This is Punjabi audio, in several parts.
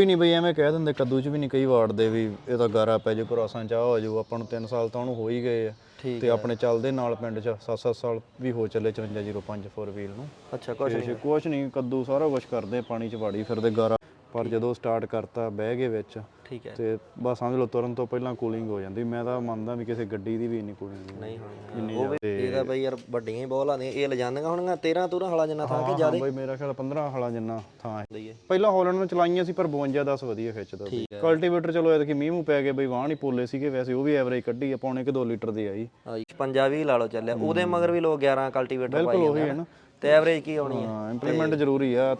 ਕੋਈ ਨਹੀਂ ਬਈ ਐਵੇਂ ਕਹਿ ਦਿੰਦੇ ਕੱਦੂ 'ਚ ਵੀ ਨਹੀਂ ਕਈ ਵਾਰਡ ਦੇ ਵੀ ਇਹ ਤਾਂ ਗਾਰਾ ਪੈ ਜੇ ਕ੍ਰਾਸਾਂ ਚ ਆ ਹੋ ਜਾਊ ਆਪਾਂ ਨੂੰ 3 ਸਾਲ ਤਾਂ ਉਹਨੂੰ ਹੋ ਹੀ ਗਏ ਆ। ਤੇ ਆਪਣੇ ਚੱਲਦੇ ਨਾਲ ਪਿੰਡ ਚ 7-7 ਸਾਲ ਵੀ ਹੋ ਚੱਲੇ 5405 4 ਵੀਲ ਨੂੰ। ਅੱਛਾ ਕੁਛ ਕੁਛ ਕੁਛ ਨਹੀਂ ਕੱਦੂ ਸਾਰਾ ਕੁਛ ਕਰਦੇ ਪਾਣੀ ਚ ਵਾੜੀ ਫਿਰਦੇ ਗਾਰਾ। ਪਰ ਜਦੋਂ ਸਟਾਰਟ ਕਰਤਾ ਬਹਿ ਗਏ ਵਿੱਚ ਠੀਕ ਹੈ। ਤੇ ਬਸ ਸਮਝ ਲਓ ਤੁਰਨ ਤੋਂ ਪਹਿਲਾਂ ਕੂਲਿੰਗ ਹੋ ਜਾਂਦੀ। ਮੈਂ ਤਾਂ ਮੰਨਦਾ ਵੀ ਕਿਸੇ ਗੱਡੀ ਦੀ ਵੀ ਇੰਨੀ ਕੂਲਿੰਗ ਨਹੀਂ ਹੋਣੀ ਉਹ ਵੀ ਇਹਦਾ ਬਈ ਯਾਰ ਵੱਡੀਆਂ ਹੀ ਬਹੁਤ ਲਾਉਂਦੀਆਂ ਇਹ ਲਿਜਾਂਦੀਆਂ ਹੋਣਗੀਆਂ 13 ਤੂਰਾਂ ਹਲਾ ਜਿੰਨਾ ਥਾਂ ਕਿ ਹਾਂ ਬਈ ਮੇਰਾ ਖਿਆਲ 15 ਹਲਾ ਜਿੰਨਾ ਥਾਂ ਹੈ। ਪਹਿਲਾਂ ਹਾਲੈਂਡ ਨੂੰ ਚਲਾਈਆਂ ਸੀ ਪਰ 52 10 ਵਧੀਆ ਖਿੱਚਦਾ ਸੀ। ਕਲਟੀਵੇਟਰ ਚਲੋ ਐਤਕੀ ਮੀਂਹ ਮੂੰਹ ਪੈ ਗਏ ਬਈ ਵਾਹ ਨਹੀਂ ਪੋਲੇ ਸੀਗੇ ਵੈਸੇ ਉਹ ਵੀ ਐਵਰੇਜ ਕੱਢੀ ਆ ਪੌਣੇ ਕਿ 2 ਲੀਟਰ ਦੀ ਆਈ। ਹਾਂ 56 ਵੀ ਲਾ ਲਓ ਚੱਲਿਆ। ਉਹਦੇ ਮਗਰ ਵੀ ਲੋਕ 11 ਕਲਟੀਵੇਟਰ ਪਾਈ ਜਾਂਦੇ ਹੈ ਨਾ। ਤੇ ਐਵਰੇਜ ਕੀ ਆਉਣੀ ਹੈ? ਹਾਂ ਇੰਪਲੀਮੈਂਟ ਜ਼ਰੂਰੀ ਆ।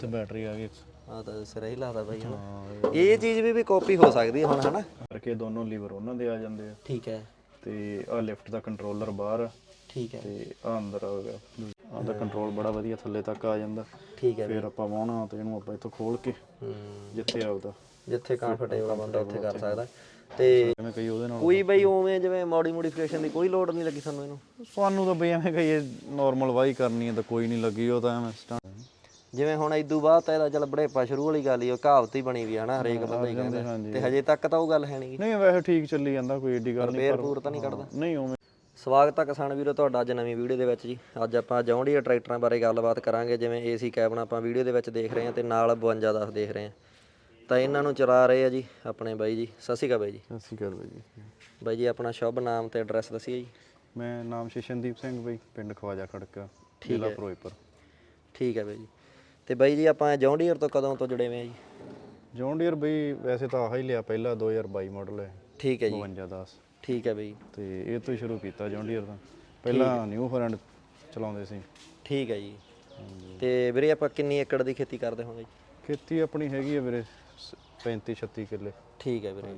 ਤੇ ਬੈਟਰੀ ਆ ਗਈ। ਆ ਤਾਂ ਸਿਰ ਹੀ ਲਾਦਾ ਬਾਈ ਹਨਾ ਇਹ ਚੀਜ਼ ਵੀ ਵੀ ਕਾਪੀ ਹੋ ਸਕਦੀ ਹੈ ਹੁਣ ਹਨਾ? ਕਰਕੇ ਦੋਨੋਂ ਲੀਵਰ ਉਹਨਾਂ ਦੇ ਆ ਜਾਂਦੇ ਆ। ਠੀਕ ਹੈ। ਤੇ ਆ ਲਿਫਟ ਦਾ ਕੰਟਰੋਲਰ ਬਾਹਰ। ਆ ਠੀਕ ਹੈ। ਤੇ ਆ ਅੰਦਰ ਆ ਗਿਆ। ਆ ਦਾ ਕੰਟਰੋਲ ਬੜਾ ਵਧੀਆ ਥੱਲੇ ਤੱਕ ਆ ਜਾਂਦਾ। ਠੀਕ ਹੈ ਫਿਰ ਆਪਾਂ ਵਾਹਣਾ ਤੇ ਇਹਨੂੰ ਆਪਾਂ ਇੱਥੋਂ ਖੋਲ ਕੇ ਹੂੰ। ਜਿੱਥੇ ਆਪਦਾ। ਜਿੱਥੇ ਕੰਫਰਟੇਬਲ ਬੰਦਾ ਉੱਥੇ ਕਰ ਸਕਦਾ। ਤੇ ਜਿਵੇਂ ਕਈ ਉਹਦੇ ਨਾਲ ਕੋਈ ਬਈ ਉਵੇਂ ਜਿਵੇਂ ਮੋਡੀ ਮੋਡੀਫਿਕੇਸ਼ਨ ਦੀ ਕੋਈ ਲੋੜ ਨਹੀਂ ਲੱਗੀ ਸਾਨੂੰ ਇਹਨੂੰ? ਸਾਨੂੰ ਤਾਂ ਬਈ ਐਵੇਂ ਕਹੀਏ ਨਾਰਮਲ ਵਾਹੀ ਕਰਨੀ ਹੈ ਤਾਂ ਕੋਈ ਨਹੀਂ ਲੱਗੀ ਉਹ ਤਾਂ ਐਵੇਂ ਸਟਾ ਜਿਵੇਂ ਹੁਣ ਇਦੋਂ ਬਾਅਦ ਤਾਂ ਇਹਦਾ ਚੱਲ ਬੜੇਪਾ ਸ਼ੁਰੂ ਵਾਲੀ ਗੱਲ ਹੀ ਉਹ ਕਹਾਵਤ ਹੀ ਬਣੀ ਵੀ ਆ ਹਨਾ ਹਰੇਕ ਬੰਦਾ ਹੀ ਕਹਿੰਦਾ ਹਾਂਜੀ। ਤੇ ਹਜੇ। ਤੱਕ ਤਾਂ ਉਹ ਗੱਲ ਹੈ ਨਹੀਂ ਨਹੀਂ ਵੈਸੇ ਠੀਕ ਚੱਲੀ ਜਾਂਦਾ ਕੋਈ ਏਡੀ ਗੱਲ ਨਹੀਂ ਫੇਰ ਪੂਰ ਤਾਂ ਨਹੀਂ ਕੱਢਦਾ। ਨਹੀਂ ਉਵੇਂ। ਸਵਾਗਤ ਹੈ ਕਿਸਾਨ ਵੀਰੋ ਤੁਹਾਡਾ ਅੱਜ ਨਵੀਂ ਵੀਡੀਓ ਦੇ ਵਿੱਚ ਜੀ। ਅੱਜ ਆਪਾਂ ਜੌਂਡੀਆ ਟਰੈਕਟਰਾਂ ਬਾਰੇ ਗੱਲਬਾਤ ਕਰਾਂਗੇ ਜਿਵੇਂ ਏਸੀ ਕੈਬਨ ਆਪਾਂ ਵੀਡੀਓ ਦੇ ਵਿੱਚ ਦੇਖ ਰਹੇ ਹਾਂ ਤੇ ਨਾਲ 52 10 ਦੇਖ ਰਹੇ ਹਾਂ। ਤਾਂ ਇਹਨਾਂ ਨੂੰ ਚਲਾ ਰਹੇ ਆ ਜੀ ਆਪਣੇ ਬਾਈ ਜੀ। ਸਤਿ ਸ਼੍ਰੀ ਅਕਾਲ ਬਾਈ ਜੀ। ਸਤਿ ਸ਼੍ਰੀ ਅਕਾਲ ਬਾਈ ਜੀ। ਬਾਈ ਜੀ ਆਪਣਾ ਸ਼ੁਭ ਨਾਮ ਤੇ ਐਡਰੈਸ ਦੱਸਿਓ ਜੀ। ਮੈਂ ਨਾਮ ਸ਼ਿਸ਼ਨਦੀਪ ਸਿੰਘ ਬਈ ਪਿੰਡ ਖਵਾਜਾ ਖੜਕਾ ਜ਼ਿਲ੍ਹਾ ਫਿਰੋਜ਼ਪੁਰ। ਠੀਕ ਹੈ ਬਾਈ ਜੀ। ਤੇ ਬਾਈ ਜੀ ਆਪਾਂ ਜੌਂਡੀਅਰ ਤੋਂ ਕਦੋਂ ਤੋਂ ਜੁੜੇ ਹੋਏ ਆ ਜੀ? ਜੌਨ ਡੀਅਰ ਬਈ ਵੈਸੇ ਤਾਂ ਆਹ ਹੀ ਲਿਆ ਪਹਿਲਾ 2022 ਮਾਡਲ ਹੈ। ਠੀਕ ਹੈ ਜੀ। 5210 ਠੀਕ ਹੈ ਬਾਈ। ਤੇ ਇਹ ਤੋਂ ਹੀ ਸ਼ੁਰੂ ਕੀਤਾ ਜੌਨ ਡੀਅਰ ਦਾ ਪਹਿਲਾਂ ਨਿਊ ਫਰੈਂਡ ਚਲਾਉਂਦੇ ਸੀ। ਠੀਕ ਹੈ ਜੀ। ਤੇ ਵੀਰੇ ਆਪਾਂ ਕਿੰਨੀ ਏਕੜ ਦੀ ਖੇਤੀ ਕਰਦੇ ਹੋਵਾਂਗੇ ਜੀ? ਖੇਤੀ ਆਪਣੀ ਹੈਗੀ ਹੈ ਵੀਰੇ 35 36 ਕਿੱਲੇ। ਠੀਕ ਹੈ ਵੀਰੇ।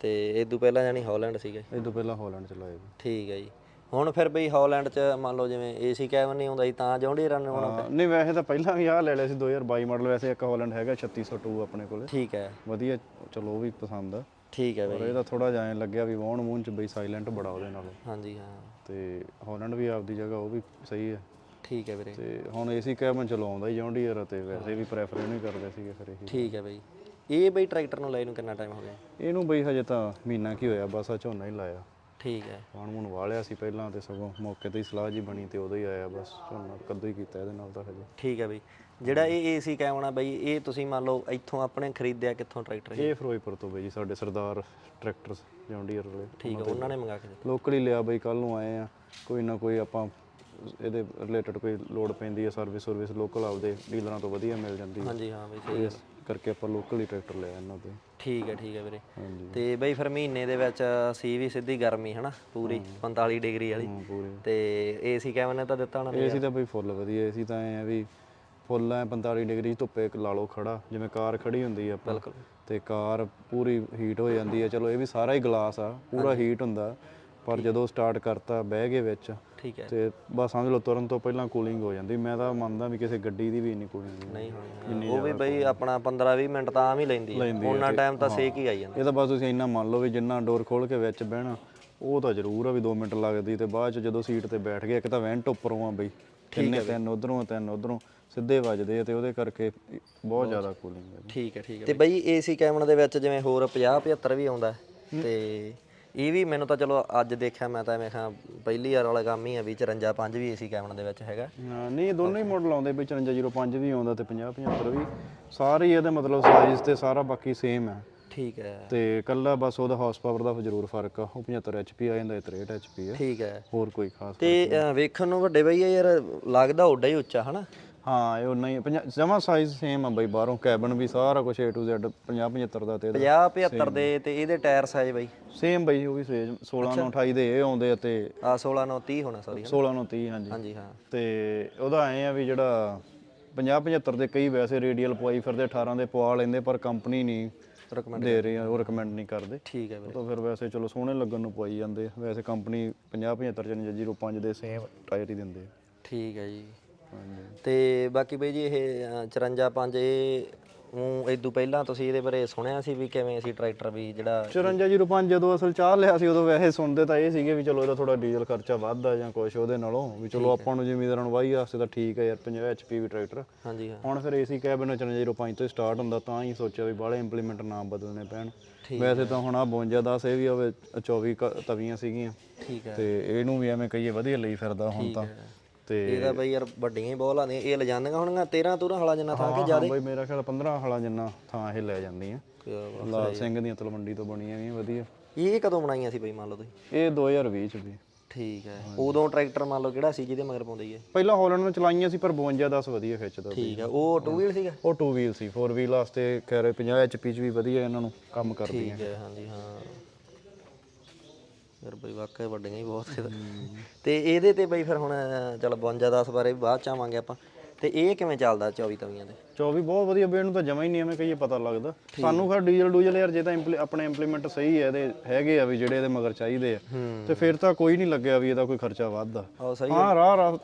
ਤੇ ਇਹ ਤੋਂ ਪਹਿਲਾਂ ਜਾਨੀ ਹਾਲੈਂਡ ਸੀਗੇ? ਇਹ ਤੋਂ ਪਹਿਲਾਂ ਹਾਲੈਂਡ ਚਲਾਏ। ਵੀ ਠੀਕ ਹੈ ਜੀ। ਹੁਣ ਫਿਰ ਬਈ ਹਾਲੈਂਡ ਚ ਮੰਨ ਲਓ ਜਿਵੇਂ ਏਸੀ ਕੈਬਨ ਨਹੀਂ ਹੁੰਦਾ ਸੀ ਤਾਂ ਜੌਂਡੀ ਰਨ ਹੋਣਾ ਹਾਂ, ਨਹੀਂ ਵੈਸੇ ਤਾਂ ਪਹਿਲਾਂ ਵੀ ਆਹ ਲੈ ਲਿਆ ਸੀ 2022 ਮਾਡਲ ਵੈਸੇ ਇੱਕ ਹਾਲੈਂਡ ਹੈਗਾ 3602 ਆਪਣੇ ਕੋਲੇ। ਠੀਕ ਹੈ। ਵਧੀਆ ਚਲੋ ਉਹ ਵੀ ਪਸੰਦ ਆ। ਠੀਕ ਹੈ ਪਰ ਬਈ। ਇਹਦਾ ਥੋੜਾ ਜਿਹਾ ਐਂ ਲੱਗਿਆ ਵੀ ਵਾਹਣ ਮੂੰਹ ਚ ਬਈ ਸਾਇਲੈਂਟ ਬੜਾ ਉਹਦੇ ਨਾਲ। ਹਾਂਜੀ ਹਾਂ। ਤੇ ਹਾਲੈਂਡ ਵੀ ਆਪਦੀ ਜਗ੍ਹਾ ਉਹ ਵੀ ਸਹੀ ਹੈ। ਠੀਕ ਹੈ ਵੀਰੇ। ਤੇ ਹੁਣ ਏਸੀ ਕੈਬਨ ਚਲਾਉਂਦਾ ਹੀ ਜੌਨ ਡੀਅਰ ਤੇ ਵੈਸੇ ਵੀ ਪ੍ਰੈਫਰ ਨਹੀਂ ਕਰਦੇ ਸੀਗੇ ਫਿਰ ਇਹ। ਠੀਕ ਹੈ ਬਈ। ਇਹ ਬਈ ਟਰੈਕਟਰ ਨੂੰ ਲੈ ਨੂੰ ਕਿੰਨਾ ਟਾਈਮ ਹੋ ਗਿਆ? ਇਹਨੂੰ ਬਈ ਹਜੇ ਤਾਂ ਮਹੀਨਾ ਕੀ ਹੋਇਆ ਬਸ ਆ ਝੋਨਾ ਹੀ ਲਾਇਆ। ਠੀਕ ਹੈ। ਵਾਣ ਮੂਣ ਵਾਲਿਆ ਸੀ ਪਹਿਲਾਂ ਤੇ ਸਗੋਂ ਮੌਕੇ ਤੇ ਹੀ ਸਲਾਹ ਜੀ ਬਣੀ ਤੇ ਉਦੋਂ ਹੀ ਆਇਆ ਬਸ ਝੋਨਾ ਕੱਦੂ ਹੀ ਕੀਤਾ ਇਹਦੇ ਨਾਲ ਤਾਂ ਹਜੇ। ਠੀਕ ਹੈ ਬਈ। ਜਿਹੜਾ ਇਹ ਏਸੀ ਕੈਬਨ ਬਈ ਇਹ ਤੁਸੀਂ ਮੰਨ ਲਓ ਇੱਥੋਂ ਆਪਣੇ ਖਰੀਦਿਆ ਕਿੱਥੋਂ ਟਰੈਕਟਰ ਇਹ? ਫਿਰੋਜ਼ਪੁਰ ਤੋਂ ਬਈ ਜੀ ਸਾਡੇ ਸਰਦਾਰ ਟਰੈਕਟਰਸ ਜੌਨ ਡੀਅਰ ਵਾਲੇ ਠੀਕ ਹੈ ਉਹਨਾਂ ਨੇ ਮੰਗਾ ਕੇ ਦਿੱਤਾ। ਲੋਕਲ ਹੀ ਲਿਆ ਬਈ ਕੱਲ ਨੂੰ ਆਏ ਆ। ਕੋਈ ਨਾ ਕੋਈ ਆਪਾਂ ਇਹਦੇ ਰਿਲੇਟਡ ਕੋਈ ਲੋਡ ਪੈਂਦੀ ਹੈ ਸਰਵਿਸ ਸਰਵਿਸ ਲੋਕਲ ਆਪਦੇ ਡੀਲਰਾਂ ਤੋਂ ਵਧੀਆ ਮਿਲ ਜਾਂਦੀ ਹੈ। ਹਾਂਜੀ ਹਾਂ ਬਈ ਸਹੀ ਕਰਕੇ ਆਪਾਂ ਲੋਕਲ ਹੀ ਟਰੈਕਟਰ ਲਿਆ ਇਹਨਾਂ ਦੇ ਠੀਕ ਹੈ ਠੀਕ ਹੈ ਵੀਰੇ। ਹਾਂਜੀ। ਤੇ ਬਈ ਫਿਰ ਮਹੀਨੇ ਦੇ ਵਿੱਚ ਸੀ ਵੀ ਸਿੱਧੀ ਗਰਮੀ ਹਨਾ ਪੂਰੀ 45 ਡਿਗਰੀ ਵਾਲੀ। ਹਾਂ ਪੂਰੇ। ਤੇ ਏਸੀ ਕੈਬਨ ਨੇ ਤਾਂ ਦਿੱਤਾ ਹੋਣਾ ਏਸੀ ਤਾਂ ਬਈ ਫੁੱਲ ਵਧੀਆ ਏਸੀ ਤਾਂ ਐ ਆ ਵੀ ਫੁੱਲ ਐ 45 ਡਿਗਰੀ ਧੁੱਪੇ ਲਾ ਲਓ ਖੜਾ ਜਿਵੇਂ ਕਾਰ ਖੜੀ ਹੁੰਦੀ ਆ ਆਪਾਂ। ਬਿਲਕੁਲ। ਤੇ ਕਾਰ ਪੂਰੀ ਹੀਟ ਹੋ ਜਾਂਦੀ ਹੈ ਚਲੋ ਇਹ ਵੀ ਸਾਰਾ ਹੀ ਗਲਾਸ ਆ ਪੂਰਾ ਹੀਟ ਹੁੰਦਾ। ਪਰ ਜਦੋਂ ਸਟਾਰਟ ਕਰਤਾ ਬਹਿ ਗਏ ਵਿੱਚ ਠੀਕ ਹੈ। ਤੇ ਬਸ ਸਮਝ ਲਓ ਤੁਰਨ ਤੋਂ ਪਹਿਲਾਂ ਕੂਲਿੰਗ ਹੋ ਜਾਂਦੀ। ਮੈਂ ਤਾਂ ਮੰਨਦਾ ਵੀ ਕਿਸੇ ਗੱਡੀ ਦੀ ਵੀ ਇੰਨੀ ਕੂਲਿੰਗ ਨਹੀਂ ਹੋਣੀ ਉਹ ਵੀ ਬਈ ਆਪਣਾ 15 20 ਮਿੰਟ ਤਾਂ ਆਮ ਹੀ ਲੈਂਦੀ ਹੈ। ਉਹਨਾਂ ਟਾਈਮ ਤਾਂ ਸੇਕ ਹੀ ਆਈ ਜਾਂਦਾ। ਇਹ ਤਾਂ ਬਸ ਤੁਸੀਂ ਇੰਨਾ ਮੰਨ ਲਓ ਵੀ ਜਿੰਨਾ ਡੋਰ ਖੋਲ ਕੇ ਵਿੱਚ ਬਹਿਣਾ ਉਹ ਤਾਂ ਜ਼ਰੂਰ ਆ ਵੀ 2 ਮਿੰਟ ਲੱਗਦੀ ਤੇ ਬਾਅਦ ਚ ਜਦੋਂ ਸੀਟ ਤੇ ਬੈਠ ਗਏ ਇੱਕ ਤਾਂ ਵੈਂਟ ਉੱਪਰੋਂ ਆ ਬਈ ਤਿੰਨੇ ਤਿੰਨ ਉਧਰੋਂ ਤਿੰਨ ਉਧਰੋਂ ਸਿੱਧੇ ਵੱਜਦੇ ਆ ਤੇ ਉਹਦੇ ਕਰਕੇ ਬਹੁਤ ਜ਼ਿਆਦਾ ਕੂਲਿੰਗ ਹੈ ਠੀਕ ਹੈ ਠੀਕ ਹੈ। ਤੇ ਬਈ ਏਸੀ ਕੈਬਨ ਦੇ ਵਿੱਚ ਜਿਵੇਂ ਹੋਰ 50 75 ਵੀ ਆਉਂਦਾ ਤੇ ਇਹ ਵੀ ਮੈਨੂੰ ਤਾਂ ਚਲੋ ਅੱਜ ਦੇਖਿਆ ਮੈਂ ਤਾਂ ਐਵੇਂ ਖਾਂ ਪਹਿਲੀ ਵਾਰ ਵਾਲਾ ਕੰਮ ਹੀ ਆ ਵੀ 54 5 ਵੀ ਏਸੀ ਕੈਬਨ ਦੇ ਵਿੱਚ ਹੈਗਾ। ਹਾਂ ਨਹੀਂ ਇਹ ਦੋਨੋਂ ਹੀ ਮਾਡਲ ਆਉਂਦੇ ਵੀ 5405 ਵੀ ਆਉਂਦਾ ਤੇ 50 75 ਵੀ ਸਾਰੇ ਹੀ ਇਹਦੇ ਮਤਲਬ ਸਾਈਜ਼ ਤੇ ਸਾਰਾ ਬਾਕੀ ਸੇਮ ਹੈ ਠੀਕ ਹੈ। ਤੇ ਕੱਲਾ ਬਸ ਉਹਦਾ ਹਾਰਸ ਪਾਵਰ ਦਾ ਜ਼ਰੂਰ ਫ਼ਰਕ ਆ ਉਹ 75 HP ਆ ਜਾਂਦਾ ਇਹ 63 HP ਹੈ ਠੀਕ ਹੈ। ਹੋਰ ਕੋਈ ਖਾਸ ਤੇ ਅ, ਵੇਖਣ ਨੂੰ ਵੱਡੇ ਬਈ ਯਾਰ ਲੱਗਦਾ ਓਡਾ ਹੀ ਉੱਚਾ ਹਨਾ? ਹਾਂ ਇਹ ਉਨਾ ਹੀ ਜਮਾ ਸਾਈਜ਼ ਸੇਮ ਆ ਬਈ ਬਾਹਰੋਂ ਕੈਬਨ ਵੀ ਸਾਰਾ ਕੁਝ A to Z 50 75 ਦਾ ਤੇ 50 75 ਦੇ ਤੇ ਇਹਦੇ ਟਾਇਰ ਸਾਈਜ਼ ਬਈ? ਸੇਮ ਬਈ ਉਹ ਵੀ ਸੇਮ 16 ਨੂੰ 28 ਦੇ ਇਹ ਆਉਂਦੇ ਤੇ ਆ 16 ਨੂੰ 30 ਹੋਣਾ ਸੌਰੀ 16 ਨੂੰ 30 ਹਾਂਜੀ। ਹਾਂਜੀ ਹਾਂ। ਤੇ ਉਹਦਾ ਐ ਆ ਵੀ ਜਿਹੜਾ 50 75 ਦੇ ਕਈ ਵੈਸੇ ਰੇਡੀਅਲ ਪਵਾਈ ਫਿਰਦੇ 18 ਦੇ ਪਵਾ ਲੈਂਦੇ ਪਰ ਕੰਪਨੀ ਨਹੀਂ ਰეკਮੈਂਡ ਦੇ ਰਹੀ ਆ ਉਹ ਰეკਮੈਂਡ ਨਹੀਂ ਕਰਦੇ। ਠੀਕ ਹੈ ਵੀਰੇ। ਤਾਂ ਫਿਰ ਵੈਸੇ ਚਲੋ ਸੋਹਣੇ ਲੱਗਣ ਨੂੰ ਪਵਾਈ ਜਾਂਦੇ ਵੈਸੇ ਕੰਪਨੀ 50 75 ਚ ਨਹੀਂ 05 ਦੇ ਸੇਮ ਟਾਇਰ ਹੀ ਦਿੰਦੇ ਠੀਕ ਹੈ ਜੀ। ਤੇ ਬਾਕੀ ਬਈ ਜੀ ਇਹ ਅ, 54 5 ਇਹ ਉਹ ਇਦੋਂ ਪਹਿਲਾਂ ਤੁਸੀਂ ਇਹਦੇ ਬਾਰੇ ਸੁਣਿਆ ਸੀ ਵੀ ਕਿਵੇਂ ਸੀ ਟਰੈਕਟਰ ਵੀ ਜਿਹੜਾ 5405 ਜਦੋਂ ਅਸਲ ਚਾਹ ਲਿਆ ਸੀ ਉਦੋਂ ਵੈਸੇ ਸੁਣਦੇ ਤਾਂ ਇਹ ਸੀਗੇ ਵੀ ਚਲੋ ਇਹਦਾ ਥੋੜਾ ਡੀਜ਼ਲ ਖਰਚਾ ਵੱਧਦਾ ਜਾਂ ਕੁਝ ਉਹਦੇ ਨਾਲੋਂ ਵੀ ਚਲੋ ਆਪਾਂ ਨੂੰ ਜ਼ਿਮੀਦਾਰਾਂ ਨੂੰ ਵਾਹੀ ਵਾਸਤੇ ਤਾਂ ਠੀਕ ਹੈ ਯਾਰ 50 ਐਚਪੀ ਵੀ ਟਰੈਕਟਰ ਹਾਂਜੀ ਹਾਂ। ਹੁਣ ਫਿਰ ਏਸੀ ਕੈਬਨ 5405 ਤੋਂ ਸਟਾਰਟ ਹੁੰਦਾ ਤਾਂ ਹੀ ਸੋਚਿਆ ਵੀ ਬਾਹਲੇ ਇੰਪਲੀਮੈਂਟ ਨਾ ਬਦਲਨੇ ਪੈਣ। ਵੈਸੇ ਤਾਂ ਹੁਣ ਆ 52 10 ਇਹ ਵੀ ਹੋਵੇ 24 ਕ- ਤਵੀਆਂ ਸੀਗੀਆਂ। ਠੀਕ ਹੈ। ਤੇ ਇਹਨੂੰ ਵੀ ਐਵੇਂ ਕਹੀਏ ਵਧੀਆ ਲਈ ਫਿਰਦਾ ਹੁਣ ਤਾਂ। ਤੇ ਇਹਦਾ ਬਈ ਯਾਰ ਵੱਡੀਆਂ ਹੀ ਬਹੁਤ ਲਾਉਂਦੀਆਂ ਇਹ ਲਿਜਾਂਦੀਆਂ ਹੋਣਗੀਆਂ 13 ਤੂਰਾਂ ਹਲਾ ਜਿੰਨਾ ਥਾਂ ਕਿ ਹਾਂ ਬਈ ਮੇਰਾ ਖਿਆਲ 15 ਹਲਾ ਜਿੰਨਾ ਥਾਂ ਇਹ ਲੈ ਜਾਂਦੀਆਂ। ਲਾਲ ਸਿੰਘ ਦੀਆਂ ਤਲਵੰਡੀ ਤੋਂ ਬਣੀਆਂ ਵੀ ਵਧੀਆ। ਇਹ ਕਦੋਂ ਬਣਾਈਆਂ ਸੀ ਬਈ ਮੰਨ ਲਓ ਤੁਸੀਂ? ਇਹ 2020 ਚ ਵੀ। ਠੀਕ ਹੈ। ਉਦੋਂ ਟਰੈਕਟਰ ਮੰਨ ਲਓ ਕਿਹੜਾ ਸੀ ਜਿਹਦੇ ਮਗਰ ਪਾਉਂਦੇ ਇਹ? ਪਹਿਲਾਂ ਹਾਲੈਂਡ ਨੂੰ ਚਲਾਈਆਂ ਸੀ ਪਰ 52 10 ਵਧੀਆ ਖਿੱਚਦਾ ਠੀਕ ਹੈ ਉਹ ਟੂ ਵੀਲ ਸੀਗਾ? ਉਹ 2 ਵੀਲ ਸੀ 4 ਵੀਲ ਵਾਸਤੇ ਕਹਿ ਰਹੇ 50 ਐਚਪੀ ਚ ਵੀ ਵਧੀਆ ਇਹਨਾਂ ਨੂੰ ਕੰਮ ਕਰਦੀਆਂ। ਠੀਕ ਹੈ ਹਾਂਜੀ ਹਾਂ। ਯਾਰ ਬਈ ਵਾਕਿਆ ਵੱਡੀਆਂ ਹੀ ਬਹੁਤ ਸੀ ਤੇ ਇਹਦੇ ਤੇ ਬਈ ਫਿਰ ਹੁਣ, ਚਲ 52 10 ਬਾਰੇ ਵੀ ਬਾਅਦ ਚ ਆਵਾਂਗੇ ਆਪਾਂ। ਤੇ ਇਹ ਕਿਵੇਂ ਚੱਲਦਾ 24 ਤਵੀਆਂ ਤੇ? 24 ਬਹੁਤ ਵਧੀਆ ਬਈ ਇਹਨੂੰ ਤਾਂ ਜਮਾ ਹੀ ਨਹੀਂ ਐਵੇਂ ਕਹੀਏ ਪਤਾ ਲੱਗਦਾ। ਸਾਨੂੰ ਫਿਰ ਡੀਜ਼ਲ ਡੂਜ਼ਲ ਯਾਰ ਜੇ ਤਾਂ ਆਪਣੇ ਇੰਪਲੀਮੈਂਟ ਸਹੀ ਹੈ ਇਹਦੇ ਹੈਗੇ ਆ ਵੀ ਜਿਹੜੇ ਇਹਦੇ ਮਗਰ ਚਾਹੀਦੇ ਆ। ਤੇ ਫਿਰ ਤਾਂ ਕੋਈ ਨਹੀਂ ਲੱਗਿਆ ਵੀ ਇਹਦਾ ਕੋਈ ਖਰਚਾ ਵੱਧਦਾ। ਹਾਂ ਰਾਹ ਰਾਹ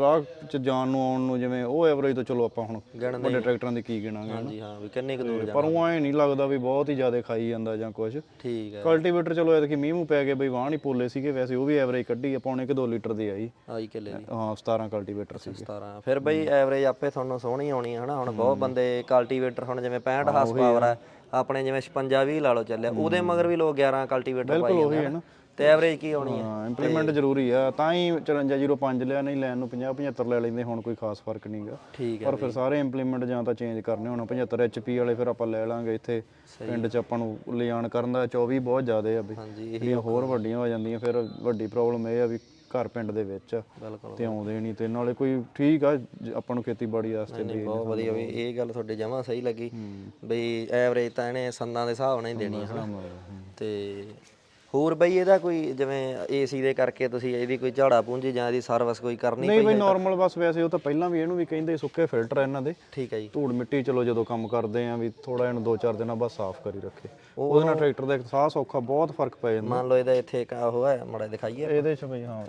ਰਾਹ ਚ ਜਾਣ ਨੂੰ ਆਉਣ ਨੂੰ ਜਿਵੇਂ ਉਹ ਐਵਰੇਜ ਤੋਂ ਚਲੋ ਆਪਾਂ ਹੁਣ ਵੱਡੇ ਟਰੈਕਟਰਾਂ ਦੀ ਕੀ ਗਿਣਾਂਗੇ। ਹਾਂਜੀ ਹਾਂ ਵੀ ਕਿੰਨੇ ਕੁ ਦੂਰ ਜਾ ਪਰ ਉਹ ਐ ਨਹੀਂ ਲੱਗਦਾ ਵੀ ਬਹੁਤ ਹੀ ਜ਼ਿਆਦਾ ਖਾਈ ਜਾਂਦਾ ਜਾਂ ਕੁਝ ਠੀਕ ਹੈ। ਕਲਟੀਵੇਟਰ ਚਲੋ ਐਤਕੀ ਮੀਂਹ ਮੂੰਹ ਪੈ ਗਏ ਬਈ ਵਾਹ ਨਹੀਂ ਪੋਲੇ ਸੀਗੇ ਵੈਸੇ ਉਹ ਵੀ ਐਵਰੇਜ ਕੱਢੀ ਆ ਪੌਣੇ ਕਿ 2 ਲੀਟਰ ਦੀ ਆਈ। ਆਈ ਕਿੱਲੇ ਦੀ। ਹਾਂ 17 ਕਲਟੀਵੇਟਰ ਸੀ 17 ਫਿਰ ਬਈ ਐਵਰੇਜ ਆਪੇ ਤੁਹਾਨੂੰ ਸੋਹਣੀ ਆਉਣੀ ਹੈ ਹਨਾ ਹੁਣ ਬਹੁਤ ਬੰਦੇ ਕਲਟੀਵੇਟਰ ਹੁਣ ਜਿਵੇਂ 65 ਹਾਰਸ ਪਾਵਰ ਹੈ ਆਪਣੇ ਜਿਵੇਂ 56 20 ਲਾ ਲਓ ਚੱਲਿਆ ਉਹਦੇ ਮਗਰ ਵੀ ਲੋਕ 11 ਕਲਟੀਵੇਟਰ ਪਾਈ ਜਾਂਦੇ ਹਨ ਤੇ ਐਵਰੇਜ ਕੀ ਆਉਣੀ ਹੈ ਹਾਂ ਇੰਪਲੀਮੈਂਟ ਜ਼ਰੂਰੀ ਆ। ਤਾਂ ਹੀ 5405 ਲਿਆ ਨਹੀਂ ਲੈਣ ਨੂੰ 50 75 ਲੈ ਲੈਂਦੇ ਹੁਣ ਕੋਈ ਖਾਸ ਫ਼ਰਕ ਨਹੀਂਗਾ ਠੀਕ ਹੈ ਪਰ ਫਿਰ ਸਾਰੇ ਇੰਪਲੀਮੈਂਟ ਜਾਂ ਤਾਂ ਚੇਂਜ ਕਰਨੇ ਹੁਣ। 75 ਐਚਪੀ ਵਾਲੇ ਫਿਰ ਆਪਾਂ ਲੈ ਲਾਂਗੇ ਇੱਥੇ। ਪਿੰਡ 'ਚ ਆਪਾਂ ਨੂੰ ਲਿਜਾਣ ਕਰਨ ਦਾ 24 ਬਹੁਤ ਜ਼ਿਆਦਾ ਆ ਬਈ ਹਾਂਜੀ ਹੋਰ ਵੱਡੀਆਂ ਹੋ ਜਾਂਦੀਆਂ ਫਿਰ ਵੱਡੀ ਪ੍ਰੋਬਲਮ ਇਹ ਆ ਵੀ ਘਰ ਪਿੰਡ ਦੇ ਵਿੱਚ ਬਿਲਕੁਲ ਤੇ ਆਉਂਦੇ ਨਹੀਂ ਤੇ ਨਾਲੇ ਕੋਈ ਠੀਕ ਆ ਜ- ਆਪਾਂ ਨੂੰ ਖੇਤੀਬਾੜੀ ਵਾਸਤੇ ਨਹੀਂ ਬਹੁਤ ਵਧੀਆ ਵੀ ਇਹ ਗੱਲ ਤੁਹਾਡੀ ਜਮਾ ਸਹੀ ਲੱਗੀ ਬਈ ਐਵਰੇਜ ਤਾਂ ਇਹਨੇ ਸੰਦਾਂ ਦੇ ਹਿਸਾਬ ਨਾਲ ਹੀ ਦੇਣੀ ਹੈ ਹਨਾ। ਤੇ ਹੋਰ ਬਈ ਇਹਦਾ ਕੋਈ ਜਿਵੇਂ ਏਸੀ ਦੇ ਕਰਕੇ ਤੁਸੀਂ ਇਹਦੀ ਕੋਈ ਝਾੜਾ ਪੂੰਜੀ ਜਾਂ ਇਹਦੀ ਸਰਵਿਸ ਕੋਈ ਕਰਨੀ ਨਹੀਂ ਬਈ ਨਾਰਮਲ ਬਸ ਵੈਸੇ ਉਹ ਤਾਂ ਪਹਿਲਾਂ ਵੀ ਇਹਨੂੰ ਵੀ ਕਹਿੰਦੇ ਸੁੱਕੇ ਫਿਲਟਰ ਆ ਇਹਨਾਂ ਦੇ। ਠੀਕ ਹੈ ਜੀ। ਧੂੜ ਮਿੱਟੀ ਚਲੋ ਜਦੋਂ ਕੰਮ ਕਰਦੇ ਆ ਵੀ ਥੋੜਾ ਇਹਨੂੰ 2-4 ਦਿਨਾਂ ਬਾਅਦ ਸਾਫ਼ ਕਰੀ ਰੱਖੇ। ਉਹਦੇ ਨਾਲ ਟਰੈਕਟਰ ਦਾ ਇੱਕ ਸਾਹ ਸੌਖਾ ਬਹੁਤ ਫ਼ਰਕ ਪੈ ਜਾਂਦਾ। ਮੰਨ ਲਓ ਇਹਦਾ ਇੱਥੇ ਇੱਕ ਉਹ ਹੈ ਮੜਾ ਦਿਖਾਈਏ ਇਹਦੇ ਚ ਬਈ ਹਾਂ।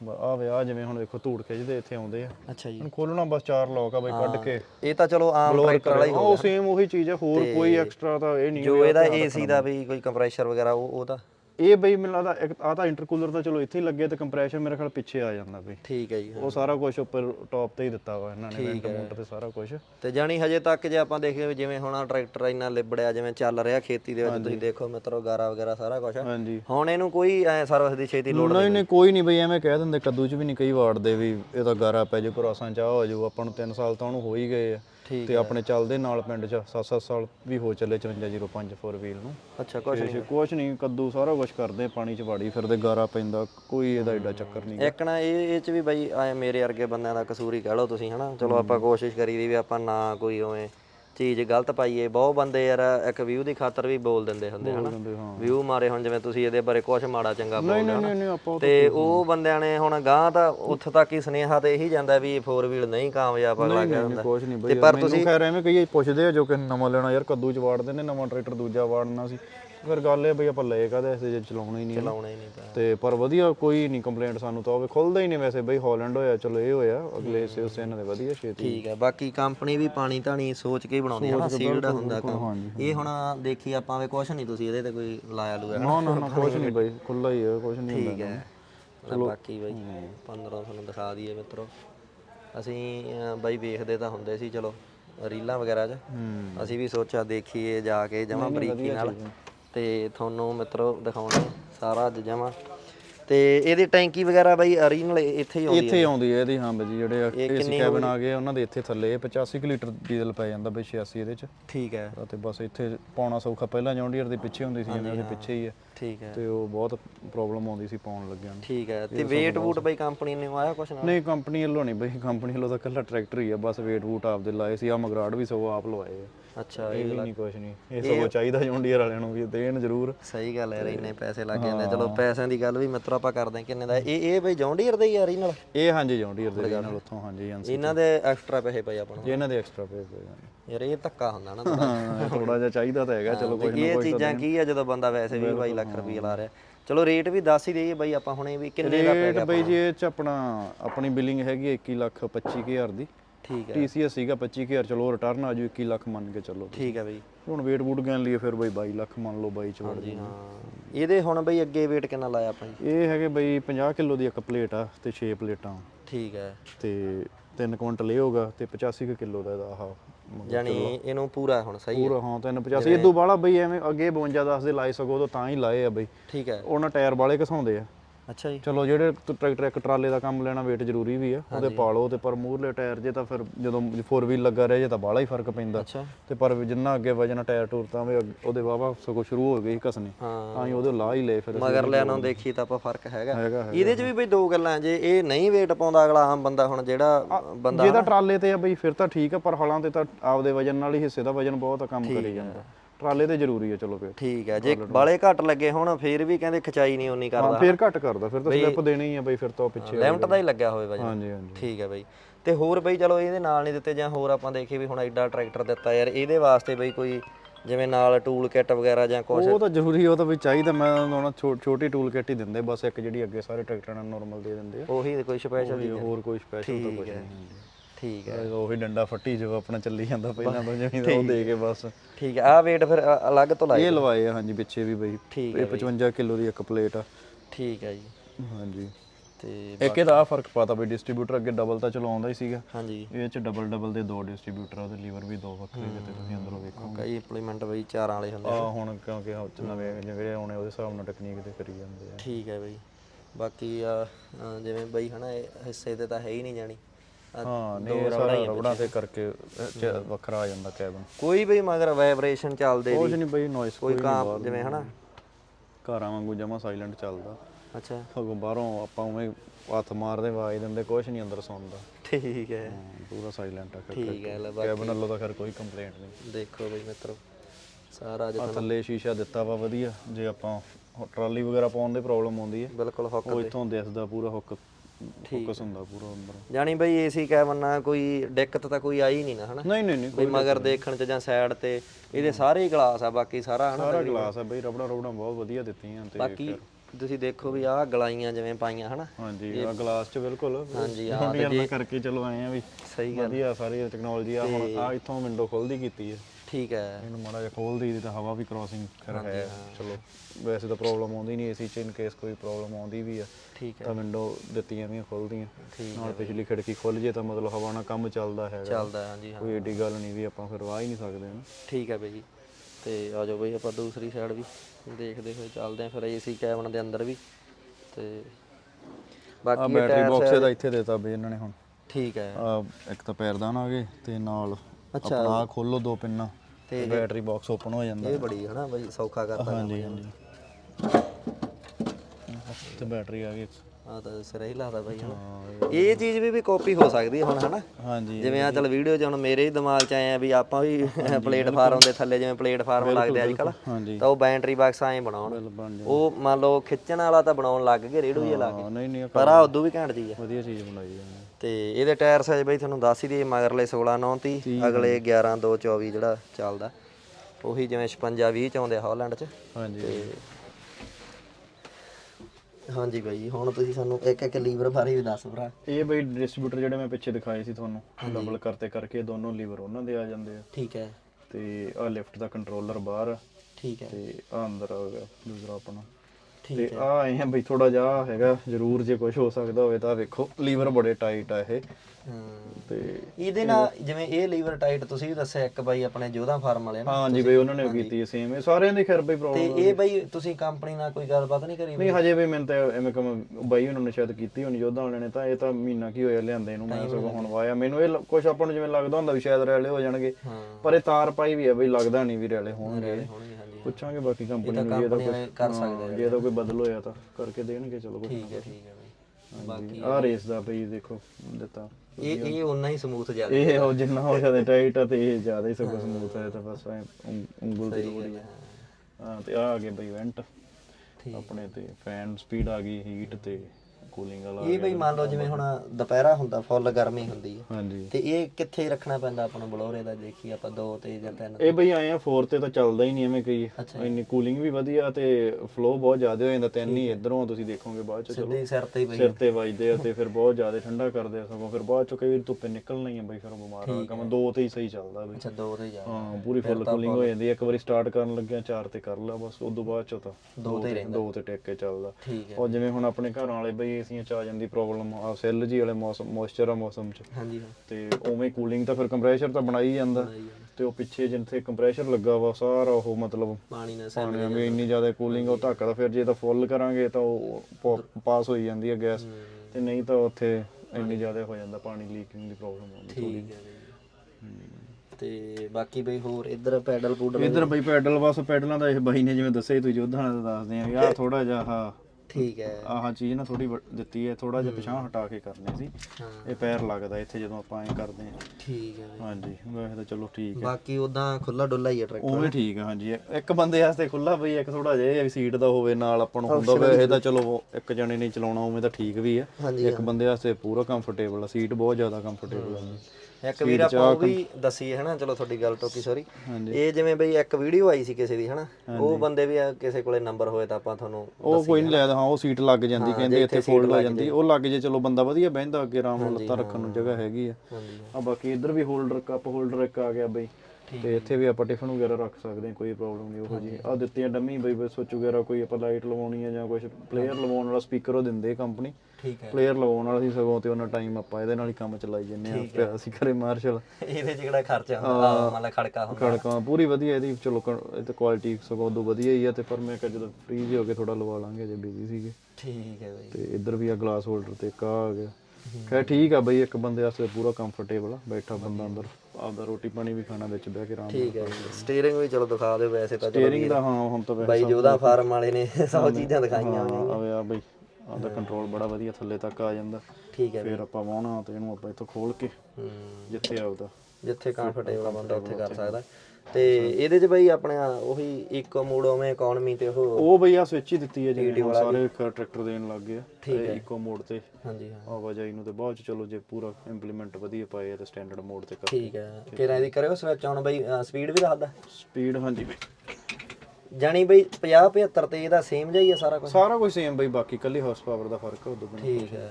ਆ ਵੇ ਆ ਜਿਵੇਂ ਹੁਣ ਦੇਖੋ ਧੂੜ ਖਿੱਚਦੇ ਇੱਥੇ ਆਉਂਦੇ ਆ। ਅੱਛਾ ਜੀ। ਹੁਣ ਖੋਲਣਾ ਬਸ ਚਾਰ ਲੋਕ ਆ ਬਈ ਕੱਢ ਕੇ। ਇਹ ਤਾਂ ਚਲੋ ਆਮ ਟਰੈਕਟਰ ਵਾਲਾ ਹੀ ਹੋ ਉਹ ਸੇਮ ਉਹੀ ਚੀਜ਼ ਹੈ ਹੋਰ ਕੋਈ ਐਕਸਟਰਾ ਤਾਂ ਇਹ ਨਹੀਂ ਜੋ ਇਹਦਾ ਏਸੀ ਦਾ ਵੀ ਕੋਈ ਕੰਪਰੈਸ਼ਰ ਵਗੈਰਾ ਉਹ ਉਹਦਾ ਇਹ ਬਈ ਮੈਨੂੰ ਲੱਗਦਾ ਇੱਕ ਆ ਤਾਂ ਇੰਟਰਕੂਲਰ ਤਾਂ ਚਲੋ ਇੱਥੇ ਹੀ ਲੱਗੇ ਤੇ ਕੰਪਰੈਸ਼ਰ ਮੇਰੇ ਖਿਆਲ ਪਿੱਛੇ ਆ ਜਾਂਦਾ ਬਈ। ਠੀਕ ਹੈ ਜੀ। ਉਹ ਸਾਰਾ ਕੁਝ ਉੱਪਰ ਟੌਪ ਤੇ ਹੀ ਦਿੱਤਾ ਵਾ ਇਹਨਾਂ ਨੇ ਵੈਂਟ ਮੂੰਟ ਤੇ ਸਾਰਾ ਕੁਝ ਤੇ ਜਾਣੀ ਹਜੇ ਤੱਕ ਜੇ ਆਪਾਂ ਦੇਖੀਏ ਜਿਵੇਂ ਹੁਣ ਆਹ ਟਰੈਕਟਰ ਇੰਨਾ ਲਿਬੜਿਆ ਜਿਵੇਂ ਚੱਲ ਰਿਹਾ ਖੇਤੀ ਦੇ ਵਿੱਚ ਤੁਸੀਂ ਦੇਖੋ ਮਿੱਤਰੋ ਗਾਰਾ ਵਗੈਰਾ ਸਾਰਾ ਕੁਝ ਹਾਂਜੀ। ਹੁਣ ਇਹਨੂੰ ਕੋਈ ਐ ਸਰਵਿਸ ਦੀ ਛੇਤੀ ਲੋੜ ਨਹੀਂ ਨਹੀਂ ਕੋਈ ਨਹੀਂ ਬਈ ਐਵੇਂ ਕਹਿ ਦਿੰਦੇ ਕੱਦੂ ਚ ਵੀ ਨਹੀਂ ਕਈ ਵਾਰਦੇ ਵੀ ਇਹ ਤਾਂ ਗਾਰਾ ਪੈ ਜੇ ਭਰੋਸਾ ਚਾਹ ਹੋ ਜਾਊ ਆਪਾਂ ਨੂੰ 3 ਸਾਲ ਤਾਂ ਉਹਨੂੰ ਹੋ ਹੀ ਗਏ ਆ। ਤੇ ਆਪਣੇ ਚੱਲਦੇ ਨਾਲ ਪਿੰਡ ਚ 7-7 ਸਾਲ ਵੀ ਹੋ ਚੱਲੇ 5405 4 ਵੀਲ ਨੂੰ। ਅੱਛਾ ਕੁਛ ਤੇ ਕੁਛ ਨਹੀਂ ਕੱਦੂ ਸਾਰਾ ਕੁਝ ਕਰਦੇ ਪਾਣੀ ਚ ਵਾੜੀ ਫਿਰਦੇ ਗਾਰਾ ਪੈਂਦਾ ਕੋਈ ਇਹਦਾ ਏਡਾ ਚੱਕਰ ਨਹੀਂ ਇੱਕ ਨਾ ਇਹ ਇਹ ਚ ਵੀ ਬਾਈ ਮੇਰੇ ਵਰਗੇ ਬੰਦਿਆਂ ਦਾ ਕਸੂਰ ਹੀ ਕਹਿ ਲਓ ਤੁਸੀਂ ਹਨਾ? ਚਲੋ ਆਪਾਂ ਕੋਸ਼ਿਸ਼ ਕਰੀ ਦੀ ਵੀ ਆਪਾਂ ਨਾ ਕੋਈ ਉਵੇਂ ਚੀਜ਼ ਗਲਤ ਪਾਈਏ ਬਹੁਤ ਬੰਦੇ ਯਾਰ ਇੱਕ ਵਿਊ ਦੀ ਖਾਤਰ ਵੀ ਬੋਲ ਦਿੰਦੇ ਹੁੰਦੇ ਹਨਾ? ਕਹਿੰਦੇ ਹਾਂ। ਵਿਊ ਮਾਰੇ ਹੁਣ ਜਿਵੇਂ ਤੁਸੀਂ ਇਹਦੇ ਬਾਰੇ ਕੁਝ ਮਾੜਾ ਚੰਗਾ ਨਹੀਂ ਬੋਲਦੇ ਨਹੀਂ ਨਹੀਂ ਨਹੀਂ ਆਪਾਂ ਤੇ ਉਹ ਬੰਦਿਆਂ ਨੇ ਹੁਣ ਗਾਂ ਤਾਂ ਉੱਥੇ ਤੱਕ ਹੀ ਸੁਨੇਹਾ ਤੇ ਇਹੀ ਜਾਂਦਾ ਵੀ 4 ਵੀਲ ਨਹੀਂ ਕਾਮਯਾਬ ਅਗਲਾ ਨਹੀਂ ਕਹਿੰਦਾ। ਨਹੀਂ ਕੁਛ ਨਹੀਂ ਤੇ ਬਈ ਪਰ ਮੈਨੂੰ ਖੈਰ ਐਵੇਂ ਕਈ ਪੁੱਛਦੇ ਆ ਜੋ ਕਿ ਨਵਾਂ ਲੈਣਾ ਯਾਰ ਕੱਦੂ ਚ ਵਾੜਦੇ ਨੇ ਨਵਾਂ ਟਰੈਕਟਰ ਦੂਜਾ ਵਾੜਨਾ ਸੀ। ਫਿਰ ਗੱਲ ਇਹ ਬਈ ਆਪਾਂ ਲਏ ਕਾਦੇ ਐਸੇ ਜੇ ਚਲਾਉਣਾ ਹੀ ਨਹੀਂ ਲਾਉਣਾ ਹੀ ਨਹੀਂ ਤਾਂ। ਤੇ ਪਰ ਵਧੀਆ ਕੋਈ ਨਹੀਂ ਕੰਪਲੇਂਟ ਸਾਨੂੰ ਤਾਂ ਹੋਵੇ ਖੁੱਲਦਾ ਹੀ ਨਹੀਂ ਵੈਸੇ ਬਈ ਹਾਲੈਂਡ ਹੋਇਆ ਚਲੋ ਇਹ ਹੋਇਆ ਅਗਲੇ ਸੇਲਸ ਇਹਨਾਂ ਦੇ ਵਧੀਆ ਛੇਤੀ। ਠੀਕ ਹੈ ਬਾਕੀ ਕੰਪਨੀ ਵੀ ਪਾਣੀ ਧਾਣੀ ਸੋਚ ਕੇ ਹੀ ਬਣਾਉਂਦੀ ਹੈ ਨਾ ਸੀਲਡ ਹੁੰਦਾ ਕੰਮ। ਇਹ ਹੁਣ ਦੇਖੀ ਆਪਾਂ ਵੇ ਕੁਛ ਨਹੀਂ ਤੁਸੀਂ ਇਹਦੇ ਤੇ ਕੋਈ ਲਾਇਆ ਲੂਆ ਨਾ ਨਾ ਨਾ ਕੁਛ ਨਹੀਂ ਬਈ ਖੁੱਲਾ ਹੀ ਹੈ ਕੁਛ ਨਹੀਂ ਠੀਕ ਹੈ। ਬਾਕੀ ਬਈ 15 ਤੁਹਾਨੂੰ ਦਿਖਾ ਦਈਏ ਮਿੱਤਰੋ। ਅਸੀਂ ਅਹ, ਬਾਈ ਵੇਖਦੇ ਤਾਂ ਹੁੰਦੇ ਸੀ ਚਲੋ ਰੀਲਾਂ ਵਗੈਰਾ 'ਚ। ਹੂੰ। ਅਸੀਂ ਵੀ ਸੋਚਿਆ ਦੇਖੀਏ ਜਾ ਕੇ ਜਮਾ ਬਰੀਕੀ ਨਾਲ। ਤੇ ਤੁਹਾਨੂੰ ਮਿੱਤਰੋ ਦਿਖਾਉਣੇ ਸਾਰਾ ਅੱਜ ਜਮਾ। ਤੇ ਇਹਦੀ ਟੈਂਕੀ ਵਗੈਰਾ ਬਾਈ ਓਰੀਜਨਲ ਇੱਥੇ ਹੀ ਆਉਂਦੀ ਇੱਥੇ ਆਉਂਦੀ ਹੈ ਇਹਦੀ ਹਾਂ ਬਈ ਜਿਹੜੇ ਏਸੀ ਕੈਬਨ ਆ ਗਏ ਉਹਨਾਂ ਦੇ ਇੱਥੇ ਥੱਲੇ ਇਹ 85 ਕੁ ਲੀਟਰ ਡੀਜ਼ਲ ਪੈ ਜਾਂਦਾ ਬਈ 86 ਇਹਦੇ ਚ। ਠੀਕ ਹੈ। ਤੇ ਬਸ ਇੱਥੇ ਪਾਉਣਾ ਸੌਖਾ ਪਹਿਲਾਂ ਜੌਂਡੀਅਰ ਦੇ ਪਿੱਛੇ ਹੁੰਦੀ ਸੀ ਇਹਨਾਂ ਦੇ ਪਿੱਛੇ ਹੀ ਹੈ। ਠੀਕ ਹੈ। ਤੇ ਉਹ ਬਹੁਤ ਪ੍ਰੋਬਲਮ ਆਉਂਦੀ ਸੀ ਪਾਉਣ ਲੱਗਿਆਂ ਨੂੰ। ਠੀਕ ਹੈ ਤੇ weight ਵੂਟ ਬਾਈ ਕੰਪਨੀ ਨੇ ਆਇਆ ਕੁਛ ਨਾਲ? ਨਹੀਂ ਕੰਪਨੀ ਵੱਲੋਂ ਨਹੀਂ ਬਈ ਕੰਪਨੀ ਵੱਲੋਂ ਤਾਂ ਕੱਲਾ ਟਰੈਕਟਰ ਹੀ ਆ ਬਸ ਵੇਟ ਵੂਟ ਆਪਦੇ ਲਾਏ ਸੀ ਆ ਮਗਰਾੜ ਵੀ ਸਗੋਂ ਆਪ ਲਵਾਏ ਆ। ਅੱਛਾ ਇਹ ਵੀ ਨਹੀਂ ਕੁਛ ਨਹੀਂ। ਇਹ ਸਗੋਂ ਚਾਹੀਦਾ ਜੌਂਡੀਅਰ ਵਾਲਿਆਂ ਨੂੰ ਵੀ ਦੇਣ ਜ਼ਰੂਰ। ਸਹੀ ਗੱਲ ਹੈ ਯਾਰ ਇੰਨੇ ਪੈਸੇ ਲੱਗ ਜਾਂਦੇ। ਚਲੋ ਪੈਸਿਆਂ ਦੀ ਗੱਲ ਵੀ ਮਿੱਤਰੋ ਆਪਾਂ ਕਰਦੇ ਹਾਂ ਕਿੰਨੇ ਦਾ ਇਹ ਇਹ ਬਈ ਜੌਂਡੀਅਰ ਦਾ ਹੀ ਯਾਰ ਨਾਲ ਇਹ ਹਾਂਜੀ ਜੌਂਡੀਅਰ ਦੇ ਨਾਲ ਉੱਥੋਂ ਹਾਂਜੀ ਇਹਨਾਂ ਦੇ ਐਕਸਟਰਾ ਪੈਸੇ ਪਏ ਆਪਾਂ ਨੂੰ। ਇਹਨਾਂ ਦੇ ਐਕਸਟਰਾ ਪੇ ਪਏ ਯਾਰ ਇਹ ਧੱਕਾ ਹੁੰਦਾ ਨਾ ਥੋੜਾ ਜਿਹਾ ਚਾਹੀਦਾ ਤਾਂ ਹੈਗਾ ਚਲੋ ਕੋਈ ਇਹ ਚੀਜ਼ਾਂ ਕੀ ਆ ਜਦੋਂ ਬੰਦਾ ਵੈਸੇ ਵੀ 22 ਲੱਖ ਰੁਪਏ ਲਾ ਰਿਹਾ। ਚਲੋ ਰੇਟ ਵੀ ਦੱਸ ਹੀ ਦਈਏ ਬਾਈ ਆਪਾਂ ਹੁਣੇ ਵੀ ਕਿੰਨੇ ਦਾ ਪੈ ਰੇਟ ਬਈ ਜੀ ਇਹ ਚ ਆਪਣਾ ਆਪਣੀ ਬਿਲਿੰਗ ਹੈਗੀ 21 ਲੱਖ 25 ਹਜ਼ਾਰ ਦੀ। ਠੀਕ ਹੈ। TCS ਸੀਗਾ 25000 ਚਲੋ ਰਿਟਰਨ ਆ ਜੂ 21 ਲੱਖ ਮੰਨ ਕੇ ਚੱਲੋ ਠੀਕ ਹੈ ਬਈ। ਹੁਣ ਵੇਟ ਬੂਟ ਗੈਨ ਲਈ ਫਿਰ ਬਈ 22 ਲੱਖ ਮੰਨ ਲਓ 22 ਚ ਵੜ ਜੀ। ਹਾਂ। ਇਹਦੇ ਹੁਣ ਬਈ ਅੱਗੇ weight ਕਿੰਨਾ ਲਾਇਆ ਆਪਾਂ ਜੀ? ਇਹ ਹੈਗੇ ਬਈ 50 ਕਿਲੋ ਦੀ ਇੱਕ ਪਲੇਟ ਆ ਤੇ 6 ਪਲੇਟਾਂ। ਠੀਕ ਹੈ। ਤੇ 3 ਕੁਇੰਟਲ ਇਹ ਹੋਗਾ ਤੇ 85 ਕੁ ਕਿਲੋ ਦਾ ਇਹਦਾ ਆਹ ਜਾਨੀ ਇਹਨੂੰ ਪੂਰਾ ਹੁਣ ਸਹੀ ਹੈ। ਪੂਰਾ ਹਾਂ 385 ਇਹ ਤੋਂ ਬਾਲਾ ਬਈ ਐਵੇਂ ਅੱਗੇ 52 10 ਦੇ ਲਾਏ ਸਕੋ ਤਾਂ ਤਾਂ ਹੀ ਲਾਏ ਆ ਬਈ। ਠੀਕ ਹੈ। ਉਹਨਾਂ ਟਾਇਰ ਵਾਲੇ ਘਸਾਉਂਦੇ ਆ। ਅੱਛਾ ਜੀ। ਚਲੋ ਜਿਹੜੇ ਟਰੈਕਟਰ ਇੱਕ ਟਰਾਲੇ ਦਾ ਕੰਮ ਲੈਣਾ ਵੇਟ ਜ਼ਰੂਰੀ ਵੀ ਆ ਉਹਦੇ ਪਾ ਲਓ ਤੇ ਪਰ ਮੂਹਰਲੇ ਟਾਇਰ ਜੇ ਤਾਂ ਫਿਰ ਜਦੋਂ 4 ਵੀਲ ਲੱਗਾ ਰਹੇ ਜੇ ਤਾਂ ਬਾਲਾ ਹੀ ਫ਼ਰਕ ਪੈਂਦਾ। ਤੇ ਪਰ ਜਿੰਨਾ ਅੱਗੇ ਵਜਨ ਟਾਇਰ ਟੂਰ ਤਾਂ ਵੀ ਉਹਦੇ ਵਾਵਾ ਸਗੋਂ ਸ਼ੁਰੂ ਹੋ ਗਈ ਘਸਨੇ। ਤਾਂ ਹੀ ਉਹਦੇ ਲਾ ਹੀ ਲਏ ਫਿਰ। ਮਗਰ ਨੂੰ ਦੇਖੀ ਤਾਂ ਆਪਾਂ ਫ਼ਰਕ ਹੈਗਾ। ਇਹਦੇ 'ਚ ਵੀ ਬਈ ਦੋ ਗੱਲਾਂ ਜੇ ਇਹ ਨਹੀਂ weight ਪਾਉਂਦਾ ਅਗਲਾ ਆਮ ਬੰਦਾ ਹੁਣ ਜਿਹੜਾ ਬੰਦਾ ਜੇ ਤਾਂ ਟਰਾਲੇ ਤੇ ਆ ਬਈ ਫਿਰ ਤਾਂ ਠੀਕ ਆ ਪਰ ਹਲਾਂ ਤੇ ਤਾਂ ਆਪਦੇ ਵਜਨ ਨਾਲ ਹੀ ਹਿੱਸੇ ਦਾ ਵਜਨ ਬਹੁਤ ਕੰਮ ਕਰੀ ਜਾਂਦਾ। ਟਰਾਲੇ ਤੇ ਜ਼ਰੂਰੀ ਆ ਚਲੋ ਫਿਰ। ਠੀਕ ਹੈ ਜੇ ਬਾਲੇ ਘੱਟ ਲੱਗੇ ਹੁਣ ਫੇਰ ਵੀ ਕਹਿੰਦੇ ਖਚਾਈ ਨਹੀਂ ਉਨੀ ਕਰਦਾ ਫਿਰ ਘੱਟ ਕਰਦਾ ਫਿਰ ਤਾਂ ਸਲਿੱਪ ਦੇਣੀ ਹੀ ਆ ਬਈ ਫਿਰ ਤਾਂ ਉਹ ਪਿੱਛੇ ਲਿਮਟ ਦਾ ਹੀ ਲੱਗਿਆ ਹੋਵੇ ਵਜਨ ਹਾਂਜੀ ਹਾਂਜੀ। ਠੀਕ ਹੈ ਬਈ। ਤੇ ਹੋਰ ਬਈ ਚਲੋ ਇਹਦੇ ਨਾਲ ਨਹੀਂ ਦਿੱਤੇ ਜਾਂ ਹੋਰ ਆਪਾਂ ਦੇਖੀਏ ਵੀ ਹੁਣ ਐਡਾ ਟਰੈਕਟਰ ਦਿੱਤਾ ਯਾਰ ਇਹਦੇ ਵਾਸਤੇ ਬਈ ਕੋਈ ਜਿਵੇਂ ਨਾਲ ਟੂਲ ਕਿੱਟ ਵਗੈਰਾ ਜਾਂ ਕੁਝ ਉਹ ਤਾਂ ਜ਼ਰੂਰੀ ਉਹ ਤਾਂ ਵੀ ਚਾਹੀਦਾ ਮੈਂ ਉਹਨਾਂ ਛੋਟੀ ਟੂਲ ਕਿੱਟ ਹੀ ਦਿੰਦੇ ਬਸ ਇੱਕ ਜਿਹੜੀ ਅੱਗੇ ਸਾਰੇ ਟਰੈਕਟਰਾਂ ਨਾਲ ਨਾਰਮਲ ਦੇ ਦਿੰਦੇ ਆ। ਉਹੀ ਕੋਈ ਸਪੈਸ਼ਲ ਵੀ ਹੋਰ ਕੋਈ ਸਪੈਸ਼ਲ ਤਾਂ ਕੁਝ ਨਹੀਂ ਠੀਕ ਹੈ। ਉਹੀ ਡੰਡਾ ਫੱਟੀ ਜੋ ਆਪਣਾ ਚੱਲੀ ਜਾਂਦਾ ਪਹਿਲਾਂ ਤੋਂ ਜਿਵੇਂ ਉਹ ਦੇ ਕੇ ਬਸ। ਠੀਕ ਹੈ ਆਹ weight ਫਿਰ ਅਲੱਗ ਤੋਂ ਲਾਏ ਇਹ ਲਵਾਏ ਆ ਹਾਂਜੀ ਪਿੱਛੇ ਵੀ ਬਈ। ਠੀਕ ਇਹ 55 ਕਿਲੋ ਦੀ ਇੱਕ ਪਲੇਟ ਆ। ਠੀਕ ਹੈ ਜੀ। ਹਾਂਜੀ। ਤੇ ਇੱਕ ਇਹਦਾ ਫ਼ਰਕ ਪਾਤਾ ਬਈ ਡਿਸਟ੍ਰੀਬਿਊਟਰ ਅੱਗੇ ਡਬਲ ਤਾਂ ਚਲਾਉਂਦਾ ਹੀ ਸੀਗਾ। ਹਾਂਜੀ। ਇਹ ਚ ਡਬਲ ਡਬਲ ਦੇ ਦੋ ਡਿਸਟ੍ਰੀਬਿਊਟਰ ਆ ਉਹਦੇ ਲੀਵਰ ਵੀ ਦੋ ਵੱਖਰੇ ਜਿੱਤੇ ਤੁਸੀਂ ਅੰਦਰੋਂ ਵੇਖੋ। ਕਈ ਇੰਪਲੀਮੈਂਟ ਬਈ ਚਾਰਾਂ ਵਾਲੇ ਹੁੰਦੇ ਆ। ਹੁਣ ਕਿਉਂਕਿ ਨਵੇਂ ਜਿਹੜੇ ਆਉਣੇ ਉਹਦੇ ਹਿਸਾਬ ਨਾਲ ਟੈਕਨੀਕ ਤੇ ਕਰੀ ਜਾਂਦੇ ਆ। ਠੀਕ ਹੈ ਬਈ। ਬਾਕੀ ਆ ਜਿਵੇਂ ਬਈ ਹਨਾ ਇਹ ਹਿੱਸੇ ਤੇ ਤਾਂ ਹੈ ਹੀ ਨਹੀਂ ਜਾਣੀ। ਹਾਂ ਨਹੀਂ ਇਹ ਸਾਰਾ ਰਬੜਾਂ ਤੇ ਕਰਕੇ 'ਚ ਵੱਖਰਾ ਆ ਜਾਂਦਾ ਕੈਬਨ ਕੋਈ ਵੀ ਮਗਰ ਵਾਈਬ੍ਰੇਸ਼ਨ ਚੱਲਦੇ ਕੁਝ ਦੀ। ਨਹੀਂ ਬਈ ਨੋਇਸ ਕੋਈ ਕਾਂ ਜਿਵੇਂ ਹਨਾ? ਘਰਾਂ ਵਾਂਗੂ ਜਮਾ ਸਾਇਲੈਂਟ ਚੱਲਦਾ। ਅੱਛਾ। ਸਗੋਂ ਬਾਹਰੋਂ ਆਪਾਂ ਉਵੇਂ ਹੱਥ ਮਾਰਦੇ ਆਵਾਜ਼ ਦਿੰਦੇ ਕੁਝ ਨਹੀਂ ਅੰਦਰ ਸੁਣਦਾ ਠੀਕ ਹੈ। ਹਾਂ, ਪੂਰਾ ਸਾਇਲੈਂਟ ਆ ਠੀਕ ਹੈ ਲੈ ਕੈਬਨ ਵੱਲੋਂ ਤਾਂ ਖੈਰ ਕੋਈ ਕੰਪਲੇਂਟ ਨਹੀਂ। ਦੇਖੋ ਬਈ ਮਿੱਤਰੋ ਸਾਰਾ ਅੱਜ ਆ ਥੱਲੇ ਸ਼ੀਸ਼ਾ ਦਿੱਤਾ ਵਾ ਵਧੀਆ। ਜੇ ਆਪਾਂ ਟਰਾਲੀ ਵਗੈਰਾ ਪਾਉਣ ਦੀ ਪ੍ਰੋਬਲਮ ਆਉਂਦੀ ਹੈ ਬਿਲਕੁਲ ਹੁੱਕ ਉਹ ਇੱਥੋਂ ਦਿਸਦਾ ਪੂਰਾ ਹੁੱਕ। ਫੋਕਸ ਹੁੰਦਾ ਪੂਰਾ ਅੰਦਰ। ਜਾਣੀ ਬਈ ਏਸੀ ਕੈਬਨ ਨਾਲ ਕੋਈ ਦਿੱਕਤ ਤਾਂ ਕੋਈ ਆਈ ਨਹੀਂ ਨਾ ਹਨਾ? ਨਹੀਂ ਨਹੀਂ ਨਹੀਂ ਬਈ ਮਗਰ ਦੇਖਣ ਚ ਜਾਂ ਸਾਈਡ ਤੇ ਇਹਦੇ ਸਾਰੇ ਹੀ ਗਲਾਸ ਆ ਬਾਕੀ ਸਾਰਾ ਹਨਾ? ਸਾਰਾ ਗਲਾਸ ਆ ਬਈ ਰਬੜਾ ਰਬੜਾ ਬਹੁਤ ਵਧੀਆ ਦਿੱਤੀਆਂ ਤੇ ਬਾਕੀ ਤੁਸੀਂ ਦੇਖੋ ਵੀ ਆਹ ਗਲਾਈਆਂ ਜਿਵੇਂ ਪਾਈਆਂ ਹਨਾ? ਹਾਂਜੀ ਆ ਗਲਾਸ ਚ ਬਿਲਕੁਲ। ਹਾਂਜੀ, ਹਾਂ ਤੇ ਕਰਕੇ ਚਲੋ ਆਏ ਆ ਵੀ ਸਹੀ ਵਧੀਆ ਸਾਰੀ ਟੈਕਨੋਲੋਜੀ ਆ ਹੁਣ ਆ ਇੱਥੋਂ ਵਿੰਡੋ ਖੋਲਦੀ ਕੀਤੀ ਹੈ ਠੀਕ ਹੈ। ਇਹਨੂੰ ਮਾੜਾ ਜਿਹਾ ਖੋਲਦੀ ਦੀ ਤਾਂ ਹਵਾ ਵੀ ਕ੍ਰਾਸਿੰਗ ਕਰ ਹੈ। ਚਲੋ ਵੈਸੇ ਤਾਂ ਪ੍ਰੋਬਲਮ ਆਉਂਦੀ ਨਹੀਂ ਏਸੀ ਚ ਇਨ ਕੇਸ ਕੋਈ ਪ੍ਰੋਬਲਮ ਆਉਂਦੀ ਵੀ ਆ ਠੀਕ ਹੈ। ਤਾਂ ਵਿੰਡੋ ਦਿੱਤੀਆਂ ਵੀ ਖੁੱਲਦੀਆਂ ਨਾਲ ਪਿਛਲੀ ਖਿੜਕੀ ਖੁੱਲ ਜੇ ਤਾਂ ਮਤਲਬ ਹਵਾ ਨਾਲ ਕੰਮ ਚੱਲਦਾ ਹੈਗਾ। ਚੱਲਦਾ ਹੈ, ਹਾਂਜੀ ਹਾਂ। ਕੋਈ ਏਡੀ ਗੱਲ ਨਹੀਂ ਵੀ ਆਪਾਂ ਫਿਰ ਆ ਹੀ ਨਹੀਂ ਸਕਦੇ ਨਾ ਠੀਕ ਹੈ ਬਈ। ਜੀ ਤੇ ਆ ਜਾਓ ਬਈ ਆਪਾਂ ਦੂਸਰੀ ਸਾਈਡ ਵੀ ਦੇਖਦੇ ਹੋਏ ਚੱਲਦੇ ਆਂ ਫਿਰ ਏਸੀ ਕੈਬਨ ਦੇ ਅੰਦਰ ਵੀ। ਤੇ ਆ ਬਾਕੀ ਇਹ ਬੈਟਰੀ ਟਾਇਰ ਬਾਕਸ ਇਹਦਾ ਇੱਥੇ ਦੇਤਾ ਬਈ ਇਹਨਾਂ ਨੇ ਹੁਣ। ਠੀਕ ਹੈ। ਆ ਇੱਕ ਤਾਂ ਪੈਰਦਾਨ ਆ ਗਏ ਤੇ ਨਾਲ ਆਪਣਾ ਆ ਖੋਲੋ ਦੋ ਪਿੰਨਾਂ। ਤੇ ਬੈਟਰੀ ਬਾਕਸ ਓਪਨ ਹੋ ਜਾਂਦਾ। ਇਹ ਬੜੀ ਹਨਾ ਬਈ ਸੌਖਾ ਕਰਤਾ ਹਾਂਜੀ ਹਾਂਜੀ। ਤੇ ਬੈਟਰੀ ਆ ਗਈ। ਆ ਤਾਂ ਸਿਰੇ ਹੀ ਲਾਦਾ ਬਈ ਹਨਾ ਹਾਂ ਇਹ ਚੀਜ਼ ਵੀ ਵੀ ਕਾਪੀ ਹੋ ਸਕਦੀ ਹੈ ਹੁਣ ਹਨਾ? ਹਾਂਜੀ ਜਿਵੇਂ ਆ ਚੱਲ ਵੀਡੀਓ 'ਚ ਹੁਣ ਮੇਰੇ ਹੀ ਦਿਮਾਗ 'ਚ ਆਏ ਆ ਵੀ ਆਪਾਂ ਵੀ ਪਲੇਟਫਾਰਮ ਦੇ ਥੱਲੇ ਜਿਵੇਂ ਪਲੇਟਫਾਰਮ ਲੱਗਦੇ ਅੱਜ ਕੱਲ ਹਾਂਜੀ। ਤਾਂ ਉਹ ਬੈਟਰੀ ਬਾਕਸ ਐਂ ਬਣਾਉਣ। ਬਿੱਲ ਬਣ ਜਾ ਉਹ ਮੰਨ ਲਓ ਖਿੱਚਣ ਵਾਲਾ ਤਾਂ ਬਣਾਉਣ ਲੱਗ ਗਏ ਰੇੜੂ ਜਿਹਾ ਲਾ ਕੇ। ਹਾਂ ਨਹੀਂ ਨਹੀਂ ਇਹ ਪਰ ਆ ਉਦੋਂ ਵੀ ਘੈਂਟ ਚੀਜ਼ ਆ। ਵਧੀਆ ਚੀਜ਼ ਬਣਾਈ ਹੈ ਤੇ ਇਹਦੇ ਟਾਇਰ ਸਾਈਜ਼ ਬਈ ਤੁਹਾਨੂੰ ਦੱਸ ਹੀ ਦਈਏ ਮਗਰਲੇ 16 9 30 ਅਗਲੇ 11 2 24 ਜਿਹੜਾ ਚੱਲਦਾ ਉਹੀ ਜਿਵੇਂ 56 20 ਚ ਆਉਂਦੇ ਆ ਹਾਲੈਂਡ ਚ। ਹਾਂਜੀ। ਹਾਂਜੀ ਬਾਈ ਹੁਣ ਤੁਸੀਂ ਸਾਨੂੰ ਇੱਕ ਇੱਕ ਲੀਵਰ ਬਾਰੇ ਵੀ ਦੱਸ ਭਰਾ। ਇਹ ਬਈ ਡਿਸਟ੍ਰੀਬਿਊਟਰ ਜਿਹੜੇ ਮੈਂ ਪਿੱਛੇ ਦਿਖਾਏ ਸੀ ਤੁਹਾਨੂੰ ਡਬਲ ਕਰਤੇ ਕਰਕੇ ਦੋਨੋਂ ਲੀਵਰ ਉਹਨਾਂ ਦੇ ਆ ਜਾਂਦੇ ਆ। ਠੀਕ ਹੈ। ਤੇ ਆ ਲਿਫਟ ਦਾ ਕੰਟਰੋਲਰ ਬਾਹਰ ਆ ਠੀਕ ਹੈ। ਤੇ ਆ ਅੰਦਰ ਆ ਗਿਆ ਦੂਸਰਾ ਆਪਣਾ। ਠੀਕ ਤੇ ਆ ਆ ਬਈ ਥੋੜਾ ਜਿਹਾ ਹੈਗਾ ਜ਼ਰੂਰ ਜੇ ਕੁਝ ਹੋ ਸਕਦਾ ਹੋਵੇ ਤਾਂ ਵੇਖੋ ਲੀਵਰ ਬੜੇ ਟਾਈਟ ਆ ਇਹ। ਤੇ ਇਹਦੇ ਨਾਲ ਜਿਵੇਂ ਇਹ ਲੀਵਰ ਟਾਈਟ ਤੁਸੀਂ ਵੀ ਦੱਸਿਆ ਇੱਕ ਬਾਈ ਆਪਣੇ ਜੋਧਾ ਫਾਰਮ ਵਾਲੇ ਨਾ ਹਾਂਜੀ ਬਈ ਉਹਨਾਂ ਨੇ ਕੀਤੀ ਸੇਮ ਇਹ ਸਾਰਿਆਂ ਦੀ ਖੈਰ ਬਈ ਤੇ ਪ੍ਰੋਬਲਮ ਇਹ ਬਾਈ ਤੁਸੀਂ ਕੰਪਨੀ ਨਾਲ ਕੋਈ ਗੱਲਬਾਤ ਨਹੀਂ ਕਰੀ ਨਹੀਂ ਹਜੇ ਵੀ ਮੈਨੂੰ ਤਾਂ ਐਵੇਂ ਕਮ ਬਾਈ ਉਹਨਾਂ ਨੇ ਸ਼ਾਇਦ ਕੀਤੀ ਹੋਣੀ ਯੋਧਾ ਵਾਲਿਆਂ ਨੇ ਤਾਂ ਇਹ ਤਾਂ ਮਹੀਨਾ ਕੀ ਹੋਇਆ ਲਿਆਂਦੇ ਨੂੰ ਮੈਂ ਸਗੋਂ ਹੁਣ ਵਾਇਆ। ਮੈਨੂੰ ਇਹ ਕੁਝ ਆਪਾਂ ਨੂੰ ਜਿਵੇਂ ਲੱਗਦਾ ਹੁੰਦਾ ਵੀ ਸ਼ਾਇਦ ਰੈਲੇ ਹੋ ਜਾਣਗੇ ਹਾਂ। ਪਰ ਇਹ ਤਾਰ ਪਾਈ ਵੀ ਹੈ ਬਈ ਲੱਗਦਾ ਨਹੀਂ ਵੀ ਰੈਲੇ ਹੋਣਗੇ। ਹੋਣਗੇ ਹਾਂਜੀ। ਪੁੱਛਾਂਗੇ ਬਾਕੀ ਕੰਪਨੀ ਨੂੰ ਜੇ ਇਹਦਾ ਕੰਪਨੀ ਵਾਲੇ ਕਰ ਸਕਦੇ ਜੇ ਇਹਦਾ ਕੋਈ ਬਦਲ ਹੋਇਆ ਤਾਂ ਕਰਕੇ ਦੇਣਗੇ ਚਲੋ ਕੁਛ ਠੀਕ ਹੈ ਠੀਕ ਹੈ। ਬਾਕੀ ਆਹ ਰੇਸ ਦਾ ਪਈ ਦੇਖੋ ਦਿੱਤਾ। ਇਹ ਇਹ ਉਨਾ ਹੀ ਸਮੂਥ ਜ਼ਿਆਦਾ। ਇਹ ਉਹ ਜਿੰਨਾ ਹੋ ਜਾਂਦਾ ਟਾਈਟ ਆ ਤੇ ਇਹ ਜ਼ਿਆਦਾ ਹੀ ਸਗੋਂ ਸਮੂਥ ਹੈ ਤਾਂ ਬਸ ਐਂ ਉਂਗ- ਉਂਗਲ ਹੀ ਆ। ਹਾਂ ਤੇ ਆ ਆ ਗਏ ਬਈ ਵੈਂਟ ਆਪਣੇ ਤੇ ਫੈਨ ਸਪੀਡ ਆ ਗਈ ਹੀਟ ਤੇ। ਕੂਲਿੰਗ ਵਾਲਾ ਇਹ ਬਈ ਮੰਨ ਲਓ ਜਿਵੇਂ ਹੁਣ ਦੁਪਹਿਰਾ ਹੁੰਦਾ ਫੁੱਲ ਗਰਮੀ ਹੁੰਦੀ ਹੈ ਹਾਂਜੀ। ਤੇ ਇਹ ਕਿੱਥੇ ਰੱਖਣਾ ਪੈਂਦਾ ਆਪਾਂ ਨੂੰ ਬਲੋਰੇ ਦਾ ਦੇਖੀ ਆਪਾਂ ਦੋ ਤੇ ਜਾਂ ਤਿੰਨ ਇਹ ਬਈ ਆਏ ਆ 4 ਤੇ ਤਾਂ ਚੱਲਦਾ ਹੀ ਨਹੀਂ ਐਵੇਂ ਕਈ। ਇੰਨੀ ਕੂਲਿੰਗ ਵੀ ਵਧੀਆ ਤੇ ਫਲੋ ਬਹੁਤ ਜ਼ਿਆਦਾ ਹੋ ਜਾਂਦਾ ਤਿੰਨ ਹੀ ਇਧਰੋਂ ਤੁਸੀਂ ਦੇਖੋਗੇ ਬਾਅਦ ਚ ਚਲੋ। ਸਿੱਧੇ ਸਿਰ ਤੇ ਹੀ ਬਈ। ਸਿਰ ਤੇ ਵੱਜਦੇ ਆ ਤੇ ਫਿਰ ਬਹੁਤ ਜ਼ਿਆਦਾ ਠੰਡਾ ਕਰਦੇ ਆ ਸਗੋਂ ਫਿਰ ਬਾਅਦ ਚ ਕਈ ਵਾਰੀ ਧੁੱਪੇ ਨਿਕਲਣਾ ਹੀ ਆ ਬਈ ਫਿਰ ਬਿਮਾਰ ਹੋ ਕੰਮ। ਦੋ ਤੇ ਹੀ ਸਹੀ ਚੱਲਦਾ ਬਈ। ਅੱਛਾ ਦੋ ਤੇ ਜਾ ਹਾਂ ਪੂਰੀ ਫੁੱਲ ਕੂਲਿੰਗ ਹੋ ਜਾਂਦੀ। ਇੱਕ ਵਾਰੀ ਸਟਾਰਟ ਕਰਨ ਲੱਗਿਆ ਚਾਰ ਤੇ ਕਰ ਲਾ ਬਸ ਉਦੋਂ ਬਾਅਦ ਚ ਤਾਂ ਦੋ ਤੇ ਰਹਿੰਦਾ। ਦੋ ਤੇ ਟਿਕ ਕੇ ਚੱਲਦਾ। ਠੀਕ ਹੈ। ਉਹ ਜਿਵੇਂ ਹੁਣ ਆਪਣੇ ਘਰਾਂ ਵਾਲੇ ਬਈ ਏਸੀਆਂ ਚ ਆ ਜਾਂਦੀ ਪ੍ਰੋਬਲਮ ਆ ਸੈੱਲ ਜੀ ਵਾਲੇ ਮੌਸਮ ਮੋਇਸਚਰ ਆ ਮੌਸਮ ਚ। ਹਾਂਜੀ ਹਾਂ। ਤੇ ਉਵੇਂ ਕੂਲਿੰਗ ਤਾਂ ਫਿਰ ਕੰਪਰੈਸ਼ਰ ਤਾਂ ਬਣਾਈ ਜਾਂਦਾ। ਬਣਾਈ ਜਾਂਦਾ। ਤੇ ਉਹ ਪਿੱਛੇ ਜਿੱਥੇ ਕੰਪਰੈਸ਼ਰ ਲੱਗਾ ਵਾ ਸਾਰਾ ਉਹ ਮਤਲਬ ਪਾਣੀ ਨਾਲ ਸੈਮ ਪਾਣੀ ਵੀ ਇੰਨੀ ਜ਼ਿਆਦਾ ਕੂਲਿੰਗ ਉਹ ਧੱਕਦਾ ਫਿਰ ਜੇ ਤਾਂ ਫੁੱਲ ਕਰਾਂਗੇ ਤਾਂ ਉਹ ਪਾਸ ਹੋਈ ਜਾਂਦੀ ਹੈ। ਗੈਸ ਤੇ ਨਹੀਂ ਤਾਂ ਉੱਥੇ ਇੰਨੀ ਜ਼ਿਆਦਾ ਹੋ ਜਾਂਦਾ ਪਾਣੀ ਲੀਕਿੰਗ ਦੀ ਪ੍ਰੋਬਲਮ ਆਉਂਦੀ ਠੀਕ ਹੈ ਬਈ ਤੇ ਬਾਕੀ ਬਈ ਹੋਰ ਇੱਧਰ ਪੈਡਲ ਪੂਡਲ ਇਧਰ ਬਈ ਪੈਡਲ ਬਸ ਪੈਡਲਾਂ ਦਾ ਇਹ ਬਾਈ ਨੇ ਜਿਵੇਂ ਦੱਸਿਆ ਤੁਸੀਂ ਯੋਧਾਂ ਦਾ ਦੱਸਦੇ ਆ ਆਹ ਥੋੜਾ ਜਿਹਾ ਆਹ ਠੀਕ ਹੈ। ਆਹ ਚੀਜ਼ ਨਾ ਥੋੜੀ ਦਿੱਤੀ ਹੈ ਥੋੜਾ ਜਿਹਾ ਪਿਛਾਂ ਹਟਾ ਕੇ ਕਰਨੀ ਸੀ। ਹਾਂ। ਇਹ ਪੈਰ ਲੱਗਦਾ ਇੱਥੇ ਜਦੋਂ ਆਪਾਂ ਐਂ ਕਰਦੇ ਆ ਠੀਕ ਹੈ ਹਾਂਜੀ ਵੈਸੇ ਤਾਂ ਚਲੋ ਠੀਕ ਹੈ। ਬਾਕੀ ਉਦਾਂ ਖੁੱਲਾ ਡੁੱਲਾ ਹੀ ਹੈ ਟਰੈਕਟਰ। ਉਵੇਂ ਠੀਕ ਆ ਹਾਂਜੀ। ਇੱਕ- ਬੰਦੇ ਵਾਸਤੇ ਖੁੱਲਾ ਬਈ ਇੱਕ ਥੋੜਾ ਜਿਹਾ ਇਹ ਸੀਟ ਦਾ ਹੋਵੇ ਨਾਲ ਆਪਾਂ ਨੂੰ ਹੁੰਦਾ ਵੈਸੇ ਤਾਂ ਚਲੋ ਇੱਕ ਜਣੇ ਨਹੀਂ ਚਲਾਉਣਾ ਉਵੇਂ ਤਾਂ ਠੀਕ ਵੀ ਹਾਂਜੀ ਇੱਕ ਬੰਦੇ ਵਾਸਤੇ ਪੂਰਾ ਕੰਫਰਟੇਬਲ ਆ ਸੀਟ ਬਹੁਤ ਜ਼ਿਆਦਾ ਕੰਫਰਟੇਬਲ ਆ। ਇੱਕ ਵੀਰ ਆਪਾਂ ਉਹ ਵੀ ਦੱਸੀ ਹੈ ਨਾ ਚਲੋ ਤੁਹਾਡੀ ਗੱਲ ਟੋਕੀ ਸੌਰੀ ਇਹ ਜਿਵੇਂ ਬਈ ਇੱਕ ਵੀਡੀਓ ਆਈ ਸੀ ਕਿਸੇ ਦੀ ਹਨਾ? ਉਹ ਬੰਦੇ ਵੀ ਕਿਸੇ ਕੋਲੇ ਨੰਬਰ ਹੋਏ ਤਾਂ ਆਪਾਂ ਤੁਹਾਨੂੰ ਉਹ ਕੋਈ ਨਹੀਂ ਲੈਦਾ ਹਾਂ ਉਹ ਸੀਟ ਲੱਗ ਜਾਂਦੀ ਕਹਿੰਦੇ ਇੱਥੇ ਫੋਲਡ ਹੋ ਜਾਂਦੀ ਉਹ ਲੱਗ ਜੇ ਚਲੋ ਬੰਦਾ ਵਧੀਆ ਬਹਿੰਦਾ ਅੱਗੇ ਆਰਾਮ ਨਾਲ ਲੱਤਾਂ ਰੱਖਣ ਨੂੰ ਜਗ੍ਹਾ ਹੈਗੀ ਆ। ਆ ਬਾਕੀ ਇੱਧਰ ਵੀ ਹੋਲਡਰ ਕੱਪ ਹੋਲਡਰ ਇੱਕ ਆ ਗਿਆ ਬਈ। ਤੇ ਇੱਥੇ ਵੀ ਆਪਾਂ ਟਿਫਨ ਵਗੈਰਾ ਰੱਖ ਸਕਦੇ ਹਾਂ ਕੋਈ ਪ੍ਰੋਬਲਮ ਨਹੀਂ ਉਹੋ ਜੀ ਆ ਦਿੱਤੀਆਂ ਡੰਮੀ ਬਈ ਬਈ ਸੋਚ ਵਗੈਰਾ ਕੋਈ ਆਪਾਂ ਲਾਈਟ ਲਵਾਉਣੀ ਹੈ ਜਾਂ ਕੁਝ ਪਲੇਅਰ ਲਵਾਉਣ ਵਾਲਾ ਸਪੀਕਰ ਉਹ ਦਿੰਦੇ ਕੰਪਨੀ ਠੀਕ ਹੈ। ਪਲੇਅਰ ਲਵਾਉਣ ਵਾਲਾ ਸੀ ਸਗੋਂ ਤੇ ਉਹਨਾਂ ਟਾਈਮ ਆਪਾਂ ਇਹਦੇ ਨਾਲ ਹੀ ਕੰਮ ਚਲਾਈ ਜੰਨੇ ਆ ਪਿਆ ਅਸੀਂ ਘਰੇ ਮਾਰਸ਼ਲ ਇਹਦੇ ਚ ਕਿਹੜਾ ਖਰਚਾ ਹੁੰਦਾ? ਮਤਲਬ ਖੜਕਾ ਹੁੰਦਾ। ਖੜਕਾਂ ਪੂਰੀ ਵਧੀਆ ਇਹਦੀ ਚਲੋ ਕ- ਇਹ ਤੇ ਕੁਆਲਿਟੀ ਸਗੋਂ ਉਦੋਂ ਵਧੀਆ ਹੀ ਆ ਤੇ ਪਰ ਮੈਂ ਕਿਹਾ ਜਦੋਂ ਫ੍ਰੀ ਜਿਹੇ ਹੋ ਕੇ ਥੋੜਾ ਲਵਾ ਲਾਂਗੇ ਜੇ ਬਿਜ਼ੀ ਸੀਗੇ। ਠੀਕ ਹੈ ਬਈ। ਤੇ ਇੱਧਰ ਵੀ ਆ ਗਲਾਸ ਹੋਲਡਰ ਤੇ ਆਹ ਆ ਗਿਆ। ਖੈਰ ਠੀਕ ਆ ਬਈ ਇੱਕ ਬੰਦੇ ਵਾਸਤੇ ਪੂਰਾ ਕੰਫਰਟੇਬਲ ਆ ਬੈਠਾ ਬੰਦਾ ਅੰਦਰ। ਆਪਦਾ ਰੋਟੀ ਪਾਣੀ ਵੀ ਖਾਣਾ ਵਿੱਚ ਬਹਿ ਕੇ ਆਰਾਮ ਨਾਲ ਠੀਕ ਹੈ ਸਟੀਅਰਿੰਗ ਵੀ ਚਲੋ ਦਿਖਾ ਦਿਓ ਵੈਸੇ ਤਾਂ ਚਲੋ ਸਟੀਅਰਿੰਗ ਦਾ ਹਾਂ ਹੁਣ ਤਾਂ ਵੈਸੇ ਬਾਈ ਜੋਦਾ ਫਾਰਮ ਵਾਲੇ ਨੇ ਸਭ ਚੀਜ਼ਾਂ ਦਿਖਾਈਆਂ ਹੋਈਆਂ। ਆਵੇ ਆ ਬਈ ਆਪਦਾ ਕੰਟਰੋਲ ਬੜਾ ਵਧੀਆ ਥੱਲੇ ਤੱਕ ਆ ਜਾਂਦਾ। ਠੀਕ ਹੈ ਫਿਰ ਆਪਾਂ ਵਾਹਣਾ ਤੇ ਇਹਨੂੰ ਆਪਾਂ ਇੱਥੋਂ ਖੋਲ ਕੇ ਹੂੰ। ਜਿੱਥੇ ਆਪਦਾ ਜਿੱਥੇ ਕੰਫਰਟੇਬਲ ਬੰਦਾ ਉੱਥੇ ਕਰ ਸਕਦਾ। ਤੇ ਇਹਦੇ ਚ ਬਈ ਆਪਣਾ ਉਹੀ ਇਕੋ ਮੋਡ ਉਵੇਂ ਇਕਨੋਮੀ ਤੇ ਉਹ ਉਹ ਬਈ ਆ ਸਵਿਚ ਹੀ ਦਿੱਤੀ ਹੈ ਹੁਣ ਸਾਰੇ ਟਰੈਕਟਰ ਦੇਣ ਲੱਗ ਗਏ ਆ ਤੇ ਇਕੋ ਮੋਡ ਤੇ ਹਾਂਜੀ ਹਾਂ। ਆਵਾਜਾਈ ਨੂੰ ਤੇ ਬਾਅਦ ਚ ਚਲੋ ਜੇ ਪੂਰਾ ਇੰਪਲੀਮੈਂਟ ਵਧੀਆ ਪਾਏ ਆ ਤੇ ਸਟੈਂਡਰਡ ਮੋਡ ਤੇ ਕਰ ਠੀਕ ਹੈ। ਕਿਰਾਂ ਦੀ ਕਰਿਓ ਸਵਿਚ ਆਨ ਬਈ ਸਪੀਡ ਵੀ ਦੱਸਦਾ। ਸਪੀਡ ਹਾਂਜੀ ਬਈ। ਜਾਣੀ ਬਈ 50 75 ਤੇ ਇਹਦਾ ਸੇਮ ਜਿਹਾ ਹੀ ਹੈ ਸਾਰਾ ਕੁਝ ਸਾਰਾ ਕੁਝ ਸੇਮ ਬਈ ਬਾਕੀ ਕੱਲੀ ਹਾਰਸ ਪਾਵਰ ਦਾ ਫ਼ਰਕ ਆ ਉਦੋਂ ਠੀਕ ਹੈ।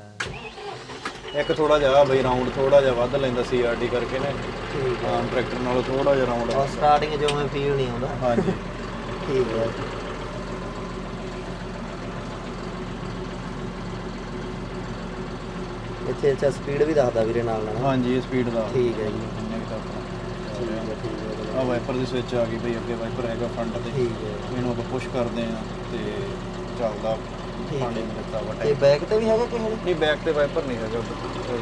ਇੱਕ ਥੋੜਾ ਜਿਹਾ ਬਈ ਰਾਉਂਡ ਥੋੜਾ ਜਿਹਾ ਵੱਧ ਲੈਂਦਾ ਸੀਆਰਡੀ ਕਰਕੇ ਨਾ। ਹਾਂ। ਟਰੈਕਟਰ ਨਾਲੋਂ ਥੋੜਾ ਜਿਹਾ ਰਾਉਂਡ ਔਰ ਸਟਾਰਟਿੰਗ ਜੋ ਮੈਂ ਫੀਲ ਨਹੀਂ ਆਉਂਦਾ। ਹਾਂਜੀ। ਠੀਕ ਹੈ। ਇੱਥੇ ਅੱਛਾ ਸਪੀਡ ਵੀ ਦੱਸਦਾ ਵੀਰੇ ਨਾਲ ਨਾਲ। ਹਾਂਜੀ ਸਪੀਡ ਦਾ। ਠੀਕ ਹੈ ਜੀ। ਆ ਵਾਈਪਰ ਦੀ ਸਵਿਚ ਆ ਗਈ ਬਈ ਅੱਗੇ ਵਾਈਪਰ ਹੈਗਾ ਫਰੰਟ ਤੇ। ਠੀਕ ਹੈ। ਇਹਨੂੰ ਆਪਾਂ ਪੁਸ਼ ਕਰਦੇ ਆ ਤੇ ਚੱਲਦਾ। ਪਾਣੀ ਵਾ ਤੇ ਬੈਕ ਤੇ ਵੀ ਹੈਗਾ ਕਿਸੇ ਨਹੀਂ ਬੈਕ ਤੇ ਵਾਈਪਰ ਨਹੀਂ ਹੈਗਾ ਉੱਧਰ।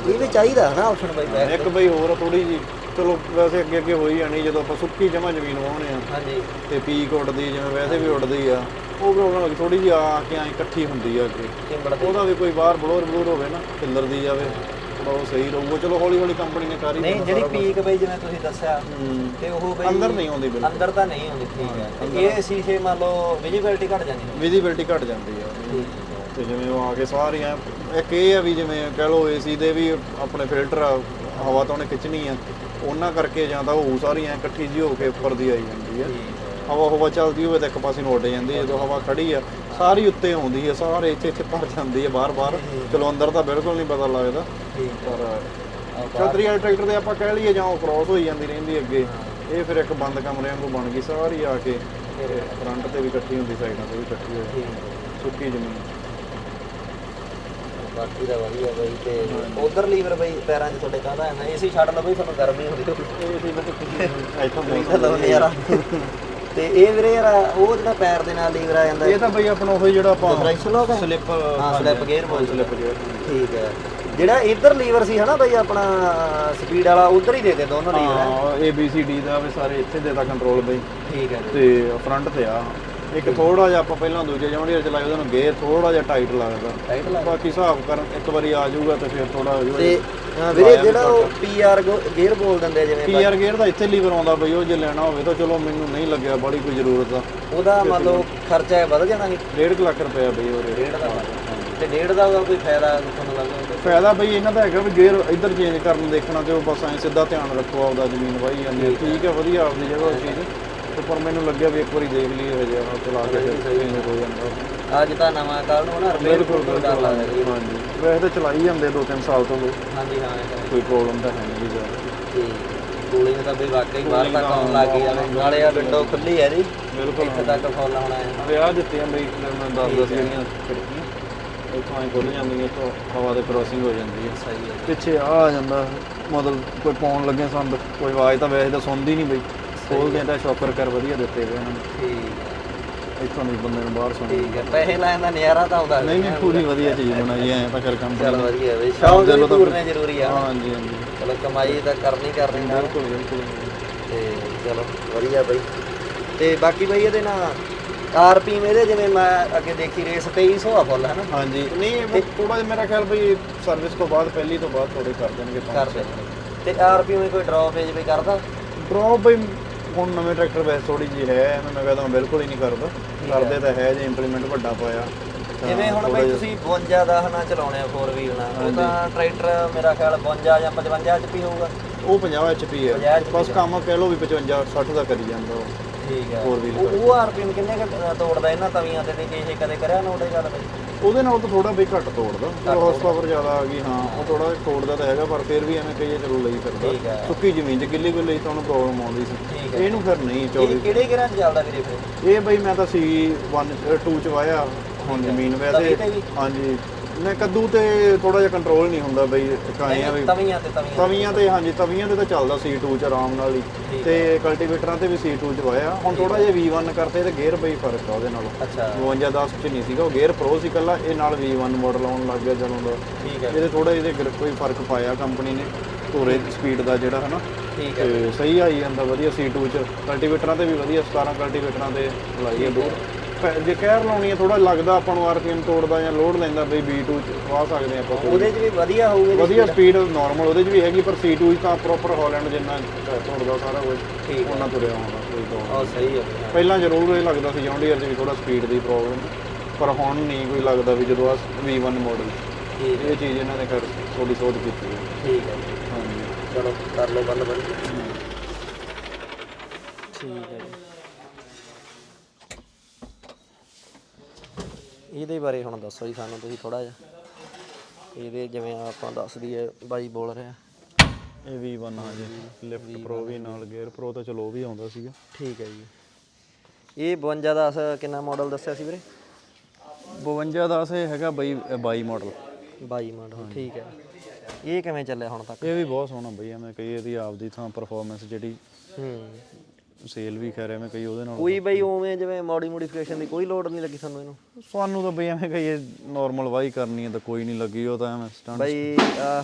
ਇਹ ਵੀ ਚਾਹੀਦਾ ਹੈ ਨਾ ਆਪਸ਼ਨ ਬਾਈ ਬੈਕ ਇੱਕ ਬਈ ਹੋਰ ਥੋੜੀ ਜੀ ਚਲੋ ਵੈਸੇ ਅੱਗੇ ਅੱਗੇ ਹੋਈ ਜਾਣੀ ਜਦੋਂ ਆਪਾਂ ਸੁੱਕੀ ਜਮਾ ਜ਼ਮੀਨ ਵਾਹੁੰਦੇ ਆ। ਹਾਂਜੀ। ਤੇ ਪੀਕ ਉੱਡਦੀ ਜਿਵੇਂ ਵੈਸੇ ਵੀ ਉੱਡਦੀ ਆ ਉਹ ਪ੍ਰੋਬਲਮ ਥੋੜੀ ਜਿਹੀ ਆ ਕੇ ਐ ਇਕੱਠੀ ਹੁੰਦੀ ਆ ਅੱਗੇ। ਚਿੰਬੜ ਉਹਦਾ ਵੀ ਕੋਈ ਬਾਹਰ ਬਲੋਰ ਬਲੂਰ ਹੋਵੇ ਨਾ ਖਿੱਲਰਦੀ ਜਾਵੇ। ਥੋੜਾ ਉਹ ਸਹੀ ਰਹੂਗਾ। ਚਲੋ ਹੌਲੀ ਹੌਲੀ ਕੰਪਨੀ ਨੇ ਕਰ ਹੀ ਨਹੀਂ ਦੇਣਾ ਜਿਹੜੀ ਸਾਰਾ ਕੁਛ। ਪੀਕ ਬਈ ਜਿਵੇਂ ਤੁਸੀਂ ਦੱਸਿਆ ਹੂੰ। ਤੇ ਉਹ ਬਈ ਅੰਦਰ ਨਹੀਂ ਆਉਂਦੀ ਬਿਲਕੁਲ। ਅੰਦਰ ਤਾਂ ਨਹੀਂ ਆਉਂਦੀ ਠੀਕ ਹੈ। ਤੇ ਇਹ ਸ਼ੀਸ਼ੇ ਮੰਨ ਲਓ ਵਿਜ਼ਿਬਿਲਟੀ ਘਟ ਜਾਂਦੀ ਹੈ ਵਿਜ਼ਿਬਿਲਟੀ ਘਟ ਜਾਂਦੀ ਆ। ਤੇ ਜਿਵੇਂ ਉਹ ਆ ਕੇ ਸਾਰੀਆਂ ਇੱਕ ਇਹ ਆ ਵੀ ਜਿਵੇਂ ਕਹਿ ਲਓ ਏਸੀ ਦੇ ਵੀ ਆਪਣੇ ਫਿਲਟਰ ਆ, ਹਵਾ ਤਾਂ ਉਹਨੇ ਖਿੱਚਣੀ ਆ। ਉਹਨਾਂ ਕਰਕੇ ਜਾਂ ਤਾਂ ਉਹ ਸਾਰੀਆਂ ਇਕੱਠੀ ਜੀ ਹੋ ਕੇ ਉੱਪਰ ਦੀ ਆਈ ਜਾਂਦੀ ਆ। ਹਵਾ ਹਵਾ ਚੱਲਦੀ ਹੋਵੇ ਤਾਂ ਇੱਕ ਪਾਸੇ ਨੂੰ ਉੱਡ ਜਾਂਦੀ ਹੈ ਜਦੋਂ ਹਵਾ ਖੜੀ ਆ ਸਾਰੀ ਉੱਤੇ ਆਉਂਦੀ ਹੈ ਸਾਰੇ ਇੱਥੇ ਇੱਥੇ ਭਰ ਜਾਂਦੀ ਹੈ ਬਾਰ-ਬਾਰ ਚਲੋ ਅੰਦਰ ਤਾਂ ਬਿਲਕੁਲ ਨਹੀਂ ਪਤਾ ਲੱਗਦਾ। ਪਰ ਚੌਧਰੀ ਵਾਲੇ ਟਰੈਕਟਰ ਦੇ ਆਪਾਂ ਕਹਿ ਲਈਏ ਜਾਂ ਉਹ ਕ੍ਰਾਸ ਹੋਈ ਜਾਂਦੀ ਰਹਿੰਦੀ ਅੱਗੇ। ਇਹ ਫਿਰ ਇੱਕ ਬੰਦ ਕਮਰੇ ਵਾਂਗੂ ਬਣ ਗਈ ਸਾਰੀ ਆ ਕੇ। ਫਰੰਟ ਤੇ ਵੀ ਇਕੱਠੀ ਹੁੰਦੀ ਸਾਈਡਾਂ ਤੇ ਵੀ ਇਕੱਠੀ ਹੋਈ। ਸੁੱਕੀ ਜ਼ਮੀਨ। ਬਾਕੀ ਦਾ ਵਧੀਆ ਬਈ ਤੇ ਉਧਰ ਲੀਵਰ ਬਈ ਪੈਰਾਂ 'ਚ ਤੁਹਾਡੇ ਕਾਹਦਾ ਹੈ? ਨਾ ਏਸੀ ਛੱਡ ਲਓ ਬਈ ਤੁਹਾਨੂੰ ਗਰਮੀ ਹੁੰਦੀ ਹੋਊਗੀ ਇਹ ਸੀ ਬਸ ਇੱਥੋਂ ਤੁਸੀਂ ਤਾਂ ਲਾਉਂਦੇ ਯਾਰ ਤੇ ਇਹ ਵੀਰੇ ਯਾਰ ਉਹ ਜਿਹੜਾ ਪੈਰ ਦੇ ਨਾਲ ਲੀਵਰ ਆ ਜਾਂਦਾ ਇਹ ਤਾਂ ਬਈ ਆਪਣਾ ਉਹ ਜਿਹੜਾ ਆਪਾਂ ਡਿਫਰੈਂਸ਼ੀਅਲ ਹੋ ਗਿਆ? ਸਲਿੱਪ ਹਾਂ ਸਲਿੱਪ ਗੇਅਰ ਬੋਲ ਸਲਿੱਪ ਗੇਅਰ ਠੀਕ ਹੈ। ਜਿਹੜਾ ਇੱਧਰ ਲੀਵਰ ਸੀ ਹਨਾ ਬਈ ਆਪਣਾ ਸਪੀਡ ਵਾਲਾ ਉਧਰ ਹੀ ਦੇ ਦੇ ਦੋਨੋਂ ਲੀਵਰ। ਹਾਂ ਏ ਬੀ ਸੀ ਡੀ ਦਾ ਵੀ ਸਾਰੇ ਇੱਥੇ ਦੇਤਾ ਕੰਟਰੋਲ ਬਈ। ਠੀਕ ਹੈ ਜੀ। ਤੇ ਫਰੰਟ ਤੇ ਆ। ਇੱਕ ਥੋੜਾ ਜਿਹਾ ਆਪਾਂ ਪਹਿਲਾਂ ਦੂਜੇ ਜੌਂਡੀਅਰ ਚਲਾਏ ਉਹਦਾ ਨੂੰ ਗੇਅਰ ਥੋੜਾ ਜਿਹਾ ਟਾਈਟ ਲੱਗਦਾ ਬਾਕੀ ਹਿਸਾਬ ਕਰਨ ਇੱਕ ਵਾਰੀ ਆ ਜਾਊਗਾ ਤੇ ਫਿਰ ਥੋੜਾ ਹੋ ਤੇ ਜਾਊਗਾ ਅ, ਵੀਰੇ ਜਿਹੜਾ ਉਹ ਪੀਆਰ ਗੇਅਰ ਬੋਲ ਦਿੰਦੇ ਆ ਜਿਵੇਂ ਪੀਆਰ ਗੇਅਰ ਦਾ ਇੱਥੇ ਲੀਵਰ ਆਉਂਦਾ ਬਈ ਉਹ ਜੇ ਲੈਣਾ ਹੋਵੇ ਤਾਂ ਚਲੋ ਮੈਨੂੰ ਨਹੀਂ ਲੱਗਿਆ ਬੜੀ ਕੋਈ ਜ਼ਰੂਰਤ ਆ। ਉਹਦਾ ਮੰਨ ਲਓ ਖਰਚਾ ਹੈ ਵੱਧ ਜਾਣਾ ਜੀ। 1.5 ਲੱਖ ਰੁਪਏ ਬਈ ਉਹ ਰੇਟ ਡੇਢ ਦਾ ਤੇ ਡੇਢ ਦਾ ਉਹਦਾ ਕੋਈ ਫਾਇਦਾ ਤੁਹਾਨੂੰ ਲੱਗਦਾ ਫਾਇਦਾ ਬਈ ਇਹਨਾਂ ਦਾ ਹੈਗਾ ਵੀ ਗੇਅਰ ਇੱਧਰ ਚੇਂਜ ਕਰਨ ਦੇਖਣਾ ਤੇ ਉਹ ਬਸ ਐਂ ਸਿੱਧਾ ਧਿਆਨ ਰੱਖੋ ਆਪਦਾ ਜ਼ਮੀਨ ਵਾਹੀ ਜਾਂਦੀ। ਠੀਕ ਹੈ ਵਧੀਆ ਆਪਦੀ ਜਗ੍ਹਾ ਉਹ ਚੀਜ਼। ਤੇ ਪਰ ਮੈਨੂੰ ਲੱਗਿਆ ਵੀ ਇੱਕ ਵਾਰੀ ਦੇਖ ਲਈਏ ਹਜੇ ਉਹ ਚਲਾ ਕੇ ਫਿਰ ਚੇਂਜ ਹੋ ਜਾਂਦਾ। ਅੱਜ ਤਾਂ ਨਵਾਂ ਕਾਰਨ ਨਾ ਰਿਪੇਅਰ ਕੋਲ ਡਰ ਲੱਗਦਾ ਜੀ। ਹਾਂਜੀ। ਵੈਸੇ ਤਾਂ ਚਲਾਈ ਜਾਂਦੇ ਦੋ ਤਿੰਨ ਸਾਲ ਤੋਂ ਲੋਕ। ਹਾਂਜੀ ਹਾਂ ਇਹ ਤਾਂ ਕੋਈ ਪ੍ਰੋਬਲਮ ਤਾਂ ਹੈ ਨਹੀਂ ਜ਼ਿਆਦਾ। ਤੇ ਕੂਲਿੰਗ ਤਾਂ ਵੀ ਵਾਕਈ ਬਾਹਰ ਤੱਕ ਆਉਣ ਲੱਗ ਗਈ ਆ। ਨਾਲੇ ਆ ਵਿੰਡੋ ਖੁੱਲੀ ਹੈ ਜੀ। ਬਿਲਕੁਲ ਇੱਥੇ ਤੱਕ ਫੁੱਲ ਆਉਣਾ ਹੈ। ਵਿਆਹ ਦਿੱਤੀਆਂ ਬਈ ਮੈਂ ਦੱਸ ਦੱਸ ਜਿਹੜੀਆਂ ਖਿੜਕੀਆਂ ਇੱਥੋਂ ਐਂ ਖੁੱਲ ਜਾਂਦੀਆਂ ਤੋਂ ਹਵਾ ਦੇ ਕ੍ਰੋਸਿੰਗ ਹੋ ਜਾਂਦੀ ਹੈ ਸਹੀ ਹੈ। ਪਿੱਛੇ ਆ ਜਾਂਦਾ ਮਤਲਬ ਕੋਈ ਪਾਉਣ ਲੱਗੇ ਸੰਦ ਕੋਈ ਆਵਾਜ਼ ਤਾਂ ਵੈਸੇ ਤਾਂ ਸੁਣਦੀ ਨਹੀਂ ਬਈ। ਖੋਲਦੇ ਆ ਤਾਂ ਸ਼ੌਕਰ ਕਰ ਵਧੀਆ ਦਿੱਤੇ ਵੇ ਇਹਨਾਂ ਨੇ। ਠੀਕ ਇੱਥੋਂ ਨਹੀਂ ਬੰਦੇ ਨੂੰ ਬਾਹਰ ਸੁਣੀ ਠੀਕ ਹੈ। ਪੈਸੇ ਲੈਣ ਦਾ ਨਜ਼ਾਰਾ ਤਾਂ ਆਉਂਦਾ। ਨਹੀਂ ਨਹੀਂ ਪੂਰੀ ਵਧੀਆ ਚੀਜ਼ ਬਣਾਈ ਐ ਤਾਂ ਕਰ ਕੰਮ ਚਲ ਵਧੀਆ ਬਈ ਸ਼ੌਕ ਵੀ ਪੂਰਨੇ ਜ਼ਰੂਰੀ ਆ। ਹਾਂਜੀ ਹਾਂਜੀ। ਚਲੋ ਕਮਾਈ ਤਾਂ ਕਰਨੀ ਕਰਨੀ ਨਾਲ। ਬਿਲਕੁਲ ਬਿਲਕੁਲ। ਤੇ ਚਲੋ ਵਧੀਆ ਬਈ। ਤੇ ਬਾਕੀ ਬਈ ਇਹਦੇ ਨਾਲ ਆਰਪੀਐਮ ਇਹਦੇ ਜਿਵੇਂ ਮੈਂ ਅੱਗੇ ਦੇਖੀ ਰੇਸ 2300 ਆ ਫੁੱਲ ਹੈ ਨਾ ਹਾਂਜੀ ਨਹੀਂ ਥੋੜਾ ਜਿਹਾ ਮੇਰਾ ਖਿਆਲ ਬਈ ਸਰਵਿਸ ਤੋਂ ਬਾਅਦ ਪਹਿਲੀ ਤੋਂ ਬਾਅਦ ਥੋੜੇ ਕਰ ਦੇਣਗੇ ਕਰਦੇ ਤੇ ਆਰਪੀਐਮ ਕੋਈ ਡ੍ਰੌਪ ਏਜ ਵੀ ਕਰਦਾ? ਡ੍ਰੌਪ ਬਈ ਹੁਣ ਨਵੇਂ ਟਰੈਕਟਰ ਵੈਸੇ ਥੋੜੀ ਜੀ ਹੈ ਐਵੇਂ ਮੈਂ ਕਹਿੰਦਾ ਬਿਲਕੁਲ ਹੀ ਨਹੀਂ ਕਰਦਾ। ਕਰਦੇ ਤਾਂ ਹੈ ਜੇ ਇੰਪਲੀਮੈਂਟ ਵੱਡਾ ਪਾਇਆ ਤਾਂ ਜਿਵੇਂ ਹੁਣ ਬਈ ਤੁਸੀਂ 52 ਦਾ ਹਨਾ ਚਲਾਉਣੇ ਆ 4 ਵੀਲ ਨਾਲ ਉਹ ਤਾਂ ਟਰੈਕਟਰ ਮੇਰਾ ਖਿਆਲ 52 ਜਾਂ 55 ਚ ਵੀ ਹੋਊਗਾ। ਉਹ 50 HP ਹੈ। 50 HP ਬਸ ਕੰਮ ਕਹਿ ਲਓ ਵੀ 55 60 ਦਾ ਕਰੀ ਜਾਂਦਾ ਉਹ। ਠੀਕ ਹੈ। Four wheel ਉਹ- ਆਰਪੀਐਮ ਕਿੰਨੇ ਕੁ ਤੋੜਦਾ ਇਹਨਾਂ ਤਵੀਆਂ ਤੇ ਤੇ ਇਹ ਕਦੇ ਕਰਿਆ ਨੋਟ ਇਹ ਗੱਲ ਬਈ? ਉਹਦੇ ਨਾਲ ਤਾਂ ਥੋੜਾ ਬਈ ਘੱਟ ਤੋੜਦਾ ਹਾਰਸ ਪਾਵਰ ਜ਼ਿਆਦਾ ਆ ਗਈ ਹਾਂ ਉਹ ਥੋੜਾ ਤੋੜਦਾ ਤਾਂ ਹੈਗਾ ਪਰ ਫਿਰ ਵੀ ਐਵੇਂ ਕਹੀਏ ਚਲੋ ਲਈ ਠੀਕ ਫਿਰਦਾ ਹੈ। ਸੁੱਕੀ ਜ਼ਮੀਨ 'ਚ ਗਿੱਲੀ ਗੁੱਲੀ ਤਾਂ ਉਹਨੂੰ ਪ੍ਰੋਬਲਮ ਆਉਂਦੀ ਠੀਕ ਸੀ ਇਹਨੂੰ ਫਿਰ ਨਹੀਂ 24 ਇਹ ਕਿਹੜੇ ਕਿਹੜਾ ਚੱਲਦਾ ਵੀਰੇ ਫਿਰ? ਇਹ ਬਈ ਮੈਂ ਤਾਂ ਸੀ 1 2 ਚ ਵਾਇਆ ਹੁਣ ਜ਼ਮੀਨ ਤਵੀ ਵੈਸੇ ਤੇ ਵੀ? ਹਾਂਜੀ। ਮੈਂ ਕੱਦੂ ਤੇ ਥੋੜਾ ਜਿਹਾ ਕੰਟਰੋਲ ਨਹੀਂ ਹੁੰਦਾ ਬਈ ਕਾਇਆ ਵੀ। ਤਵੀਆਂ ਤੇ ਤਵੀਆਂ ਤਵੀਆਂ ਤੇ ਹਾਂਜੀ ਤਵੀਆਂ ਤੇ ਤਾਂ ਚੱਲਦਾ C2 ਚ ਆਰਾਮ ਨਾਲ ਹੀ। ਤੇ ਕਲਟੀਵੇਟਰਾਂ ਤੇ ਵੀ C2 ਚ ਵਾਇਆ। ਹੁਣ ਥੋੜਾ ਜਿਹਾ V1 ਕਰਤੇ ਤੇ ਗੇਅਰ ਬਈ ਫ਼ਰਕ ਆ ਉਹਦੇ ਨਾਲੋਂ। ਅੱਛਾ। 52 10 ਚ ਨਹੀਂ ਸੀਗਾ ਉਹ ਗੇਅਰ ਪ੍ਰੋ ਸੀ ਕੱਲਾ ਇਹ ਨਾਲ V1 ਮਾਡਲ ਆਉਣ ਲੱਗ ਗਿਆ ਜਦੋਂ ਦਾ। ਠੀਕ ਹੈ। ਇਹਦੇ ਥੋੜਾ ਇਹਦੇ ਗਰ- ਕੋਈ ਫ਼ਰਕ ਪਾਇਆ ਕੰਪਨੀ ਨੇ ਧੋਰੇ ਸਪੀਡ ਦਾ ਜਿਹੜਾ ਹਨਾ? ਠੀਕ ਹੈ। ਸਹੀ ਆਈ ਜਾਂਦਾ ਵਧੀਆ C2 ਚ। ਕਲਟੀਵੇਟਰਾਂ ਤੇ ਵੀ ਵਧੀਆ 17 ਕਲਟੀਵੇਟਰਾਂ ਤੇ ਲਾਈ ਹੈ। ਦੂਰ ਪੈ- ਜੇ ਕਹਿਰ ਲਾਉਣੀ ਹੈ ਥੋੜਾ ਲੱਗਦਾ ਆਪਾਂ ਨੂੰ ਆਰਪੀਐਮ ਤੋੜਦਾ ਜਾਂ ਲੋਡ ਲੈਂਦਾ ਬਈ V2 ਚ ਪਾ ਸਕਦੇ ਆਪਾਂ। ਉਹਦੇ 'ਚ ਵੀ ਵਧੀਆ ਹੋਊਗਾ ਵਧੀਆ ਸਪੀਡ ਨਾਰਮਲ ਉਹਦੇ 'ਚ ਵੀ ਹੈਗੀ ਪਰ C2 'ਚ ਤਾਂ ਪ੍ਰੋਪਰ ਹਾਲੈਂਡ ਜਿੰਨਾ ਤੋੜਦਾ ਸਾਰਾ ਕੁਝ ਠੀਕ ਉਹਨਾਂ ਤੁਰਿਆ ਆਉਂਦਾ ਕੋਈ ਪ੍ਰੋਬਲਮ ਉਹ ਸਹੀ ਹੈ। ਪਹਿਲਾਂ ਜ਼ਰੂਰ ਇਹ ਲੱਗਦਾ ਸੀ ਜੌਂਡੀਅਰ 'ਚ ਵੀ ਥੋੜਾ ਸਪੀਡ ਦੀ ਪ੍ਰੋਬਲਮ ਪਰ ਹੁਣ ਨਹੀਂ ਕੋਈ ਲੱਗਦਾ ਵੀ ਜਦੋਂ ਆ V1 ਮਾਡਲ ਇਹ ਚੀਜ਼ ਇਹਨਾਂ ਨੇ ਕਰ ਥੋੜੀ ਸੋਧ ਕੀਤੀ ਹੈ। ਠੀਕ ਹੈ ਹਾਂਜੀ। ਚਲੋ ਕਰ ਲਓ ਬੰਦ ਬੰਦ। ਠੀਕ ਹੈ ਇਹਦੇ ਬਾਰੇ ਹੁਣ ਦੱਸੋ ਜੀ ਸਾਨੂੰ ਤੁਸੀਂ ਥੋੜਾ ਜਿਹਾ। ਇਹਦੇ ਜਿਵੇਂ ਆਪਾਂ ਦੱਸ ਦਈਏ ਬਾਈ ਬੋਲ ਰਿਹਾ। ਇਹ V1 ਹਾਂਜੀ ਲਿਫਟ ਪ੍ਰੋ ਵੀ ਨਾਲ ਗੇਅਰ ਪ੍ਰੋ ਤਾਂ ਚਲੋ ਉਹ ਵੀ ਆਉਂਦਾ ਸੀਗਾ। ਠੀਕ ਹੈ ਜੀ। ਇਹ 52 ਦਾ ਕਿੰਨਾ ਮਾਡਲ ਦੱਸਿਆ ਸੀ ਵੀਰੇ? 52 ਦਾ ਇਹ ਹੈਗਾ ਬਈ 22 ਮਾਡਲ 22 ਮਾਡਲ ਠੀਕ ਹੈ। ਇਹ ਕਿਵੇਂ ਚੱਲਿਆ ਹੁਣ ਤੱਕ? ਇਹ ਵੀ ਬਹੁਤ ਸੋਹਣਾ ਬਈ ਐਵੇਂ ਕਈ ਇਹਦੀ ਆਪਦੀ ਥਾਂ ਪਰਫਾਰਮੈਂਸ ਜਿਹੜੀ ਹੂੰ। ਸੇਲ ਵੀ ਖੈਰ ਐਵੇਂ ਕਈ ਉਹਦੇ ਨਾਲ ਕੋਈ ਬਈ ਉਵੇਂ ਜਿਵੇਂ ਮੋਡੀ ਮੋਡੀਫਿਕੇਸ਼ਨ ਦੀ ਕੋਈ ਲੋੜ ਨਹੀਂ ਲੱਗੀ ਸਾਨੂੰ ਇਹਨੂੰ। ਸਾਨੂੰ ਤਾਂ ਬਈ ਐਵੇਂ ਕਹੀਏ ਨਾਰਮਲ ਵਾਹੀ ਕਰਨੀ ਹੈ ਤਾਂ ਕੋਈ ਨਹੀਂ ਲੱਗੀ ਉਹ ਤਾਂ ਐਵੇਂ ਸਟੰਟ ਬਈ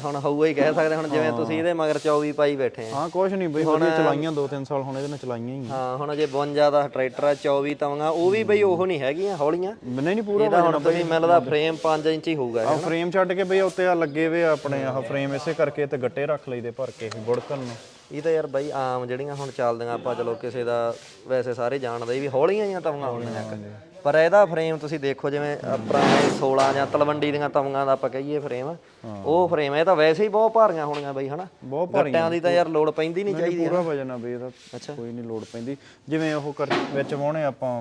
ਹੁਣ ਹਊਆ ਹੀ ਕਹਿ ਸਕਦੇ ਹੁਣ ਜਿਵੇਂ ਤੁਸੀਂ ਇਹਦੇ ਮਗਰ 24 ਪਾਈ ਬੈਠੇ ਆ। ਹਾਂ ਕੁਛ ਨਹੀਂ ਬਈ ਵਧੀਆ ਚਲਾਈਆਂ ਦੋ ਤਿੰਨ ਸਾਲ ਹੁਣ ਇਹਦੇ ਨਾਲ ਚਲਾਈਆਂ ਹੀ ਆ। ਹਾਂ ਹੁਣ ਜੇ 52 ਦਾ ਟਰੈਕਟਰ ਆ 24 ਤਵੀਆਂ ਉਹ ਵੀ ਬਈ ਉਹ ਨਹੀਂ ਹੈਗੀਆਂ ਹੌਲੀਆਂ। ਨਹੀਂ ਨਹੀਂ ਪੂਰਾ ਇਹਦਾ ਹੁਣ ਤੁਸੀਂ ਮਿਲਦਾ ਫਰੇਮ 5 ਇੰਚ ਹੀ ਹੋਊਗਾ ਆ ਫਰੇਮ ਛੱਡ ਕੇ ਬਈ ਉੱਤੇ ਆ ਲੱਗੇ ਵੇ ਆ ਆਪਣੇ ਆਹ ਫਰੇਮ ਇਸੇ ਕਰਕੇ ਤੇ ਗੱਟੇ ਰੱਖ ਲਈਦੇ ਭਰ ਕੇ ਬੁੜਕਣ ਨੂੰ। ਇਹ ਤਾਂ ਯਾਰ ਬਾਈ ਆਮ ਜਿਹੜੀਆਂ ਹੁਣ ਚੱਲਦੀਆਂ, ਆਪਾਂ ਚਲੋ ਕਿਸੇ ਦਾ ਵੈਸੇ ਸਾਰੇ ਜਾਣਦੇ ਹੀ ਵੀ ਹੌਲੀਆਂ ਹੀ ਤਵੀਆਂ ਹੁੰਦੀਆਂ ਇੱਕ। ਪਰ ਇਹਦਾ ਫਰੇਮ ਤੁਸੀਂ ਦੇਖੋ ਜਿਵੇਂ ਪੁਰਾਣੇ 16 ਜਾਂ ਤਲਵੰਡੀ ਦੀਆਂ ਤਵੀਆਂ ਦਾ ਆਪਾਂ ਕਹੀਏ ਫਰੇਮ ਉਹ ਫਰੇਮ ਇਹ ਤਾਂ ਵੈਸੇ ਹੀ ਬਹੁਤ ਭਾਰੀਆਂ ਹੋਣੀਆਂ ਬਈ ਹਨਾ? ਬਹੁਤ ਗੱਟਿਆਂ ਦੀ ਤਾਂ ਯਾਰ ਲੋੜ ਪੈਂਦੀ ਨਹੀਂ ਚਾਹੀਦੀ ਪੂਰਾ ਵਜਨ ਆ ਬਈ ਇਹਦਾ ਕੋਈ ਨਹੀਂ ਲੋਡ ਪੈਂਦੀ। ਜਿਵੇਂ ਉਹ ਕਰ ਵਿੱਚ ਵਾਉਣੇ ਆਪਾਂ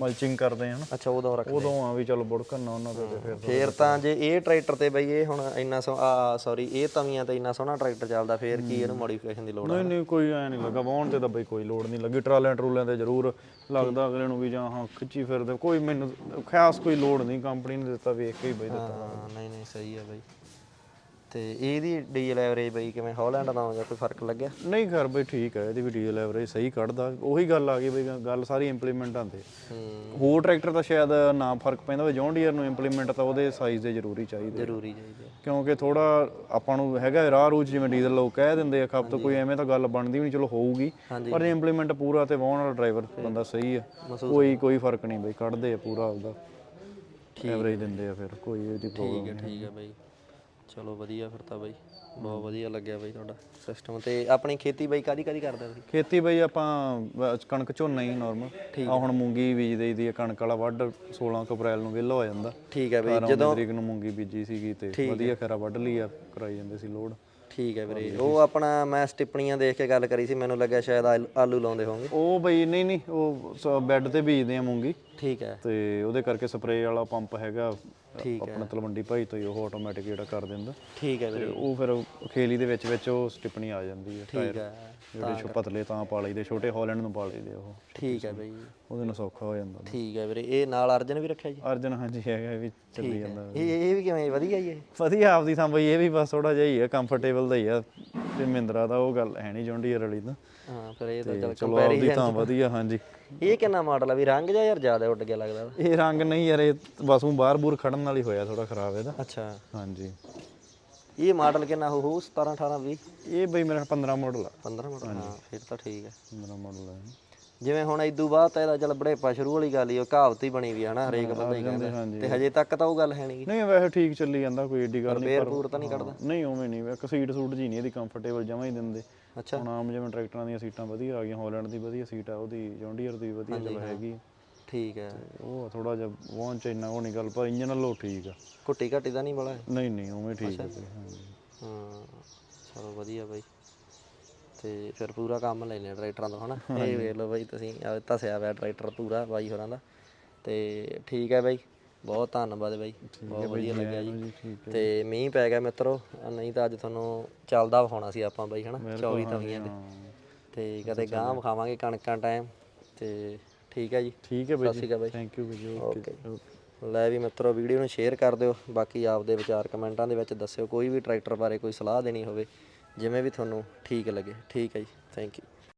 ਮਲਚਿੰਗ ਕਰਦੇ ਹਾਂ ਨਾ ਅੱਛਾ ਉਦੋਂ ਰੱਖ ਉਦੋਂ ਆ ਵੀ ਚਲ ਬੁੜਕਣ ਨਾ ਉਹਨਾਂ ਦੇ ਤੇ ਫਿਰ ਫੇਰ ਤਾਂ ਜੇ ਇਹ ਟਰੈਕਟਰ ਤੇ ਬਈ ਇਹ ਹੁਣ ਇੰਨਾ ਸੋ ਆ ਸੌਰੀ ਇਹ ਤਵੀਆਂ ਤੇ ਇੰਨਾ ਸੋਹਣਾ ਟਰੈਕਟਰ ਚੱਲਦਾ ਫੇਰ ਕੀ ਇਹਨੂੰ ਮੋਡੀਫਿਕੇਸ਼ਨ ਦੀ ਲੋੜ ਆ ਨਹੀਂ ਨਹੀਂ ਕੋਈ ਐ ਨਹੀਂ ਲੱਗਾ ਵਾਉਣ ਤੇ ਤਾਂ ਬਈ ਕੋਈ ਲੋਡ ਨਹੀਂ ਲੱਗੀ ਟਰਾਲਿਆਂ ਟਰੂਲਿਆਂ ਤੇ ਜ਼ਰੂਰ। ਲੱਗਦਾ ਅਗਲੇ ਨੂੰ ਵੀ ਜਾਂ ਹਾਂ, ਖਿੱਚੀ ਫਿਰਦੇ, ਕੋਈ ਮੈਨੂੰ ਖਾਸ ਕੋਈ ਲੋੜ ਨਹੀਂ ਕੰਪਨੀ ਨੇ ਦਿੱਤਾ ਵੀ ਇੱਕ ਹੀ ਬਈ ਦਿੱਤਾ। ਹਾਂ, ਨਹੀਂ ਨਹੀਂ, ਸਹੀ ਹੈ ਬਾਈ। ਤੇ ਇਹਦੀ ਡੀਜ਼ਲ ਐਵਰੇਜ ਬਈ ਕਿਵੇਂ ਹੌਲੈਂਡ ਦਾ ਜਾਂ ਕੋਈ ਫ਼ਰਕ ਲੱਗਿਆ? ਨਹੀਂ ਘਰ ਬਈ ਠੀਕ ਹੈ ਇਹਦੀ ਵੀ ਡੀਜ਼ਲ ਐਵਰੇਜ ਸਹੀ ਕੱਢਦਾ। ਉਹੀ ਗੱਲ ਆ ਗਈ ਬਈ ਗੱਲ ਸਾਰੀ ਇੰਪਲੀਮੈਂਟ ਹੂੰ। ਹੋਰ ਟਰੈਕਟਰ ਤਾਂ ਸ਼ਾਇਦ ਨਾ ਫ਼ਰਕ ਪੈਂਦਾ ਹੋਵੇ ਜੌਨ ਡੀਅਰ ਨੂੰ ਇੰਪਲੀਮੈਂਟ ਤਾਂ ਉਹਦੇ ਸਾਈਜ਼ ਦੇ ਜ਼ਰੂਰੀ ਚਾਹੀਦੇ ਜ਼ਰੂਰੀ ਚਾਹੀਦੀ ਕਿਉਂਕਿ ਥੋੜਾ ਆਪਾਂ ਨੂੰ ਹੈਗਾ ਰਾਹ ਰੂਚ ਜਿਵੇਂ ਡੀਜ਼ਲ ਲੋਕ ਕਹਿ ਦਿੰਦੇ ਆ ਖਪਤ ਕੋਈ ਐਵੇਂ ਤਾਂ ਗੱਲ ਬਣਦੀ ਵੀ ਨਹੀਂ ਚਲੋ ਹੋਊਗੀ। ਪਰ ਜੇ ਇੰਪਲੀਮੈਂਟ ਪੂਰਾ ਤੇ ਵਾਹਣ ਵਾਲਾ ਡਰਾਈਵਰ ਬੰਦਾ ਸਹੀ ਆ। ਕੋਈ ਕੋਈ ਫ਼ਰਕ ਨਹੀਂ ਬਈ ਕੱਢਦੇ ਆ ਪੂਰਾ ਆਪਦਾ। ਐਵਰੇਜ ਦਿੰਦੇ ਆ ਫਿਰ ਕੋਈ ਇਹਦੀ ਪ੍ਰੋਬਲਮ ਠੀਕ ਹੈ ਠੀਕ ਹੈ ਬਈ। ਚਲੋ ਵਧੀਆ ਫਿਰ ਤਾਂ ਬਈ ਬਹੁਤ ਵਧੀਆ ਲੱਗਿਆ ਬਾਈ ਤੁਹਾਡਾ ਸਿਸਟਮ ਤੇ। ਆਪਣੀ ਖੇਤੀ ਬਾਈ ਕਾਦੀ ਕਾਦੀ ਕਰਦੇ ਹੋ ਤੁਸੀਂ? ਖੇਤੀ ਬਈ ਆਪਾਂ ਕਣਕ ਝੋਨਾ ਹੀ ਨਾਰਮਲ ਆ ਹੁਣ ਮੂੰਗੀ ਬੀਜ ਦੇਈ ਦੀ ਆ ਕਣਕ ਵਾਲਾ ਵੱਢ 16 ਕੁ ਅਪ੍ਰੈਲ ਨੂੰ ਵਿਹਲਾ ਹੋ ਜਾਂਦਾ। ਠੀਕ ਹੈ ਬਾਈ 17 ਤਰੀਕ ਨੂੰ ਮੂੰਗੀ ਬੀਜੀ ਸੀਗੀ ਤੇ ਵਧੀਆ ਖੈਰਾ ਵੱਢ ਲਈ ਆ ਕਰਾਈ ਜਾਂਦੇ ਸੀ ਲੋਡ। ਠੀਕ ਹੈ ਵੀਰੇ ਉਹ ਆਪਣਾ ਮੈਂ ਸਟਿੱਪਣੀਆਂ ਦੇਖ ਕੇ ਗੱਲ ਕਰੀ ਸੀ ਮੈਨੂੰ ਲੱਗਿਆ ਸ਼ਾਇਦ ਆਲੂ- ਆਲੂ ਲਾਉਂਦੇ ਹੋਵੋਗੇ ਉਹ ਬਈ ਨਹੀਂ ਨਹੀਂ ਉਹ ਬੈੱਡ ਤੇ ਬੀਜਦੇ ਆ ਮੂੰਗੀ। ਠੀਕ ਹੈ। ਤੇ ਉਹਦੇ ਕਰਕੇ ਸਪਰੇਅ ਵਾਲਾ ਪੰਪ ਹੈਗਾ ਆਪਣਾ ਤਲਵੰਡੀ ਭਾਈ ਤੋਂ ਹੀ ਉਹ ਆਟੋਮੈਟਿਕ ਜਿਹੜਾ ਕਰ ਦਿੰਦਾ। ਠੀਕ ਹੈ ਤੇ ਵੀਰੇ। ਉਹ ਫਿਰ ਖੇਲੀ ਦੇ ਵਿੱਚ ਵਿੱਚ ਉਹ ਸਟਿਪਣੀ ਆ ਜਾਂਦੀ ਹੈ ਠੀਕ ਹੈ ਜਿਹੜੇ ਛੋ ਪਤਲੇ ਤਾਂ ਪਾ ਲਈਦੇ ਛੋਟੇ ਹਾਲੈਂਡ ਨੂੰ ਪਾ ਲਈਦੇ ਉਹ। ਠੀਕ ਹੈ ਬਾਈ। ਉਹਦੇ ਨਾਲ ਸੌਖਾ ਹੋ ਜਾਂਦਾ। ਠੀਕ ਹੈ ਵੀਰੇ ਇਹ ਨਾਲ ਅਰਜਨ ਵੀ ਰੱਖਿਆ ਜੀ? ਅਰਜਨ ਹਾਂਜੀ ਹੈਗਾ ਵੀ ਚੱਲੀ ਜਾਂਦਾ ਇਹ ਇਹ ਵੀ ਕਿਵੇਂ ਵਧੀਆ ਹੀ ਇਹ ਵਧੀਆ ਆਪਦੀ ਥਾਂ ਬਈ ਇਹ ਵੀ ਬਸ ਥੋੜਾ ਜਿਹਾ ਹੀ ਆ ਕੰਫਰਟੇਬਲ ਦਾ ਹੀ ਆ ਤੇ ਮਹਿੰਦਰਾ ਦਾ ਉਹ ਗੱਲ ਹੈ ਨਹੀਂ ਜੌਂਡੀ ਵਾਲੀ ਤਾਂ। ਹਾਂ ਫਿਰ ਇਹ ਤਾਂ ਚੱਲ ਚਲੋ ਆਪਦੀ ਥਾਂ ਵਧੀਆ ਹਾਂਜੀ। ਇਹ ਕਿੰਨਾ ਮਾਡਲ ਆ ਵੀ ਰੰਗ ਜਿਹਾ ਯਾਰ ਜ਼ਿਆਦਾ ਉੱਡ ਗਿਆ ਲੱਗਦਾ। ਇਹ ਰੰਗ ਨਹੀਂ ਯਾਰ ਇਹ ਬਸ ਉਹ ਬਾਹਰ ਬੂਰ ਖੜਨ ਨਾਲ ਹੀ ਹੋਇਆ ਥੋੜਾ ਖਰਾਬ ਇਹਦਾ। ਅੱਛਾ। ਹਾਂਜੀ। ਇਹ ਮਾਡਲ ਕਿੰਨਾ ਹੋ ਹੋਊ? 17 18 20 ਇਹ ਬਈ ਮੇਰਾ 15 ਮਾਡਲ ਆ। 15 ਮਾਡਲ ਹਾਂ ਫਿਰ ਤਾਂ ਠੀਕ ਹੈ 15 ਮਾਡਲ ਆ ਜਿਵੇਂ ਹੁਣ ਇਦੋਂ ਬਾਅਦ ਤਾਂ ਇਹਦਾ ਚੱਲ ਬੜੇਪਾ ਸ਼ੁਰੂ ਵਾਲੀ ਗੱਲ ਹੀ ਉਹ ਕਹਾਵਤ ਹੀ ਬਣੀ ਵੀ ਹੈ ਨਾ ਹਰੇਕ ਬੰਦਾ ਹੀ ਕਹਿੰਦਾ ਤੇ ਹਜੇ। ਤੱਕ ਤਾਂ ਉਹ ਗੱਲ ਹੈ ਨਹੀਂ ਨਹੀਂ ਵੈਸੇ ਠੀਕ ਚੱਲੀ ਜਾਂਦਾ ਕੋਈ ਏਡੀ ਗੱਲ ਨਹੀਂ ਫੇਰ ਪੂਰ ਤਾਂ ਨਹੀਂ ਕੱਢਦਾ? ਨਹੀਂ ਉਵੇਂ ਨਹੀਂ ਇੱਕ ਸੀਟ ਸੂਟ ਜੀ ਨਹੀਂ ਇਹਦੀ ਕੰਫਰਟੇਬਲ ਜਮਾਂ ਹੀ ਦਿੰਦੇ। ਅੱਛਾ। ਹੁਣ ਆਮ ਜਿਵੇਂ ਟਰੈਕਟਰਾਂ ਦੀਆਂ ਸੀਟਾਂ ਵਧੀਆ ਆ ਗਈਆਂ ਹਾਲੈਂਡ ਦੀ ਵਧੀਆ ਸੀਟ ਆ ਉਹਦੀ ਜੌਂਡੀਅਰ ਦੀ ਵਧੀਆ ਚੱਲ ਹੈਗੀ। ਠੀਕ ਹੈ। ਉਹ ਥੋੜਾ ਜਿਹਾ ਵਾਹਨ ਚ ਇੰਨਾ ਉਹ ਨਹੀਂ ਗੱਲ ਪਰ ਇੰਜਨ ਨਾਲੋਂ ਠੀਕ ਆ। ਘੁੱਟੀ ਘਾਟੀ ਦਾ ਨਹੀਂ ਬੜਾ ਨਹੀਂ ਨਹੀਂ ਉਵੇਂ ਠੀਕ ਹਾਂਜੀ। ਹਾਂ ਚਲੋ ਵਧੀਆ ਬਾਈ। ਤੇ ਫਿਰ ਪੂਰਾ ਕੰਮ ਲੈ ਲਿਆ ਟਰੈਕਟਰਾਂ ਤੋਂ ਹਨਾ? ਇਹ ਵੇਖ ਲਓ ਬਾਈ ਤੁਸੀਂ ਆਹ ਧਸਿਆ ਹੋਇਆ ਟਰੈਕਟਰ ਪੂਰਾ ਬਾਈ ਹੋਰਾਂ ਦਾ। ਤੇ ਠੀਕ ਹੈ ਬਾਈ ਬਹੁਤ ਧੰਨਵਾਦ ਬਾਈ ਬਹੁਤ ਵਧੀਆ ਲੱਗਿਆ ਜੀ। ਤੇ ਮੀਂਹ ਪੈ ਗਿਆ ਮਿੱਤਰੋ ਨਹੀਂ ਤਾਂ ਅੱਜ ਤੁਹਾਨੂੰ ਚੱਲਦਾ ਵਿਖਾਉਣਾ ਸੀ ਆਪਾਂ ਬਾਈ ਹਨਾ? 24 ਤਵੀਆਂ ਦੇ ਤੇ ਕਦੇ ਗਾਂ ਵਿਖਾਵਾਂਗੇ ਕਣਕਾਂ ਟਾਈਮ ਤੇ ਠੀਕ ਹੈ ਜੀ। ਠੀਕ ਹੈ ਬਈ ਸਤਿ ਸ਼੍ਰੀ ਅਕਾਲ ਬਾਈ। ਥੈਂਕ ਯੂ ਬਈ ਓਕੇ। ਲੈ ਵੀ ਮਿੱਤਰੋ ਵੀਡੀਓ ਨੂੰ ਸ਼ੇਅਰ ਕਰ ਦਿਓ ਬਾਕੀ ਆਪਦੇ ਵਿਚਾਰ ਕਮੈਂਟਾਂ ਦੇ ਵਿੱਚ ਦੱਸਿਓ ਕੋਈ ਵੀ ਟਰੈਕਟਰ ਬਾਰੇ ਕੋਈ ਸਲਾਹ ਦੇਣੀ ਹੋਵੇ। ਜਿਵੇਂ ਵੀ ਤੁਹਾਨੂੰ ਠੀਕ ਲੱਗੇ। ਠੀਕ ਹੈ ਜੀ। Thank you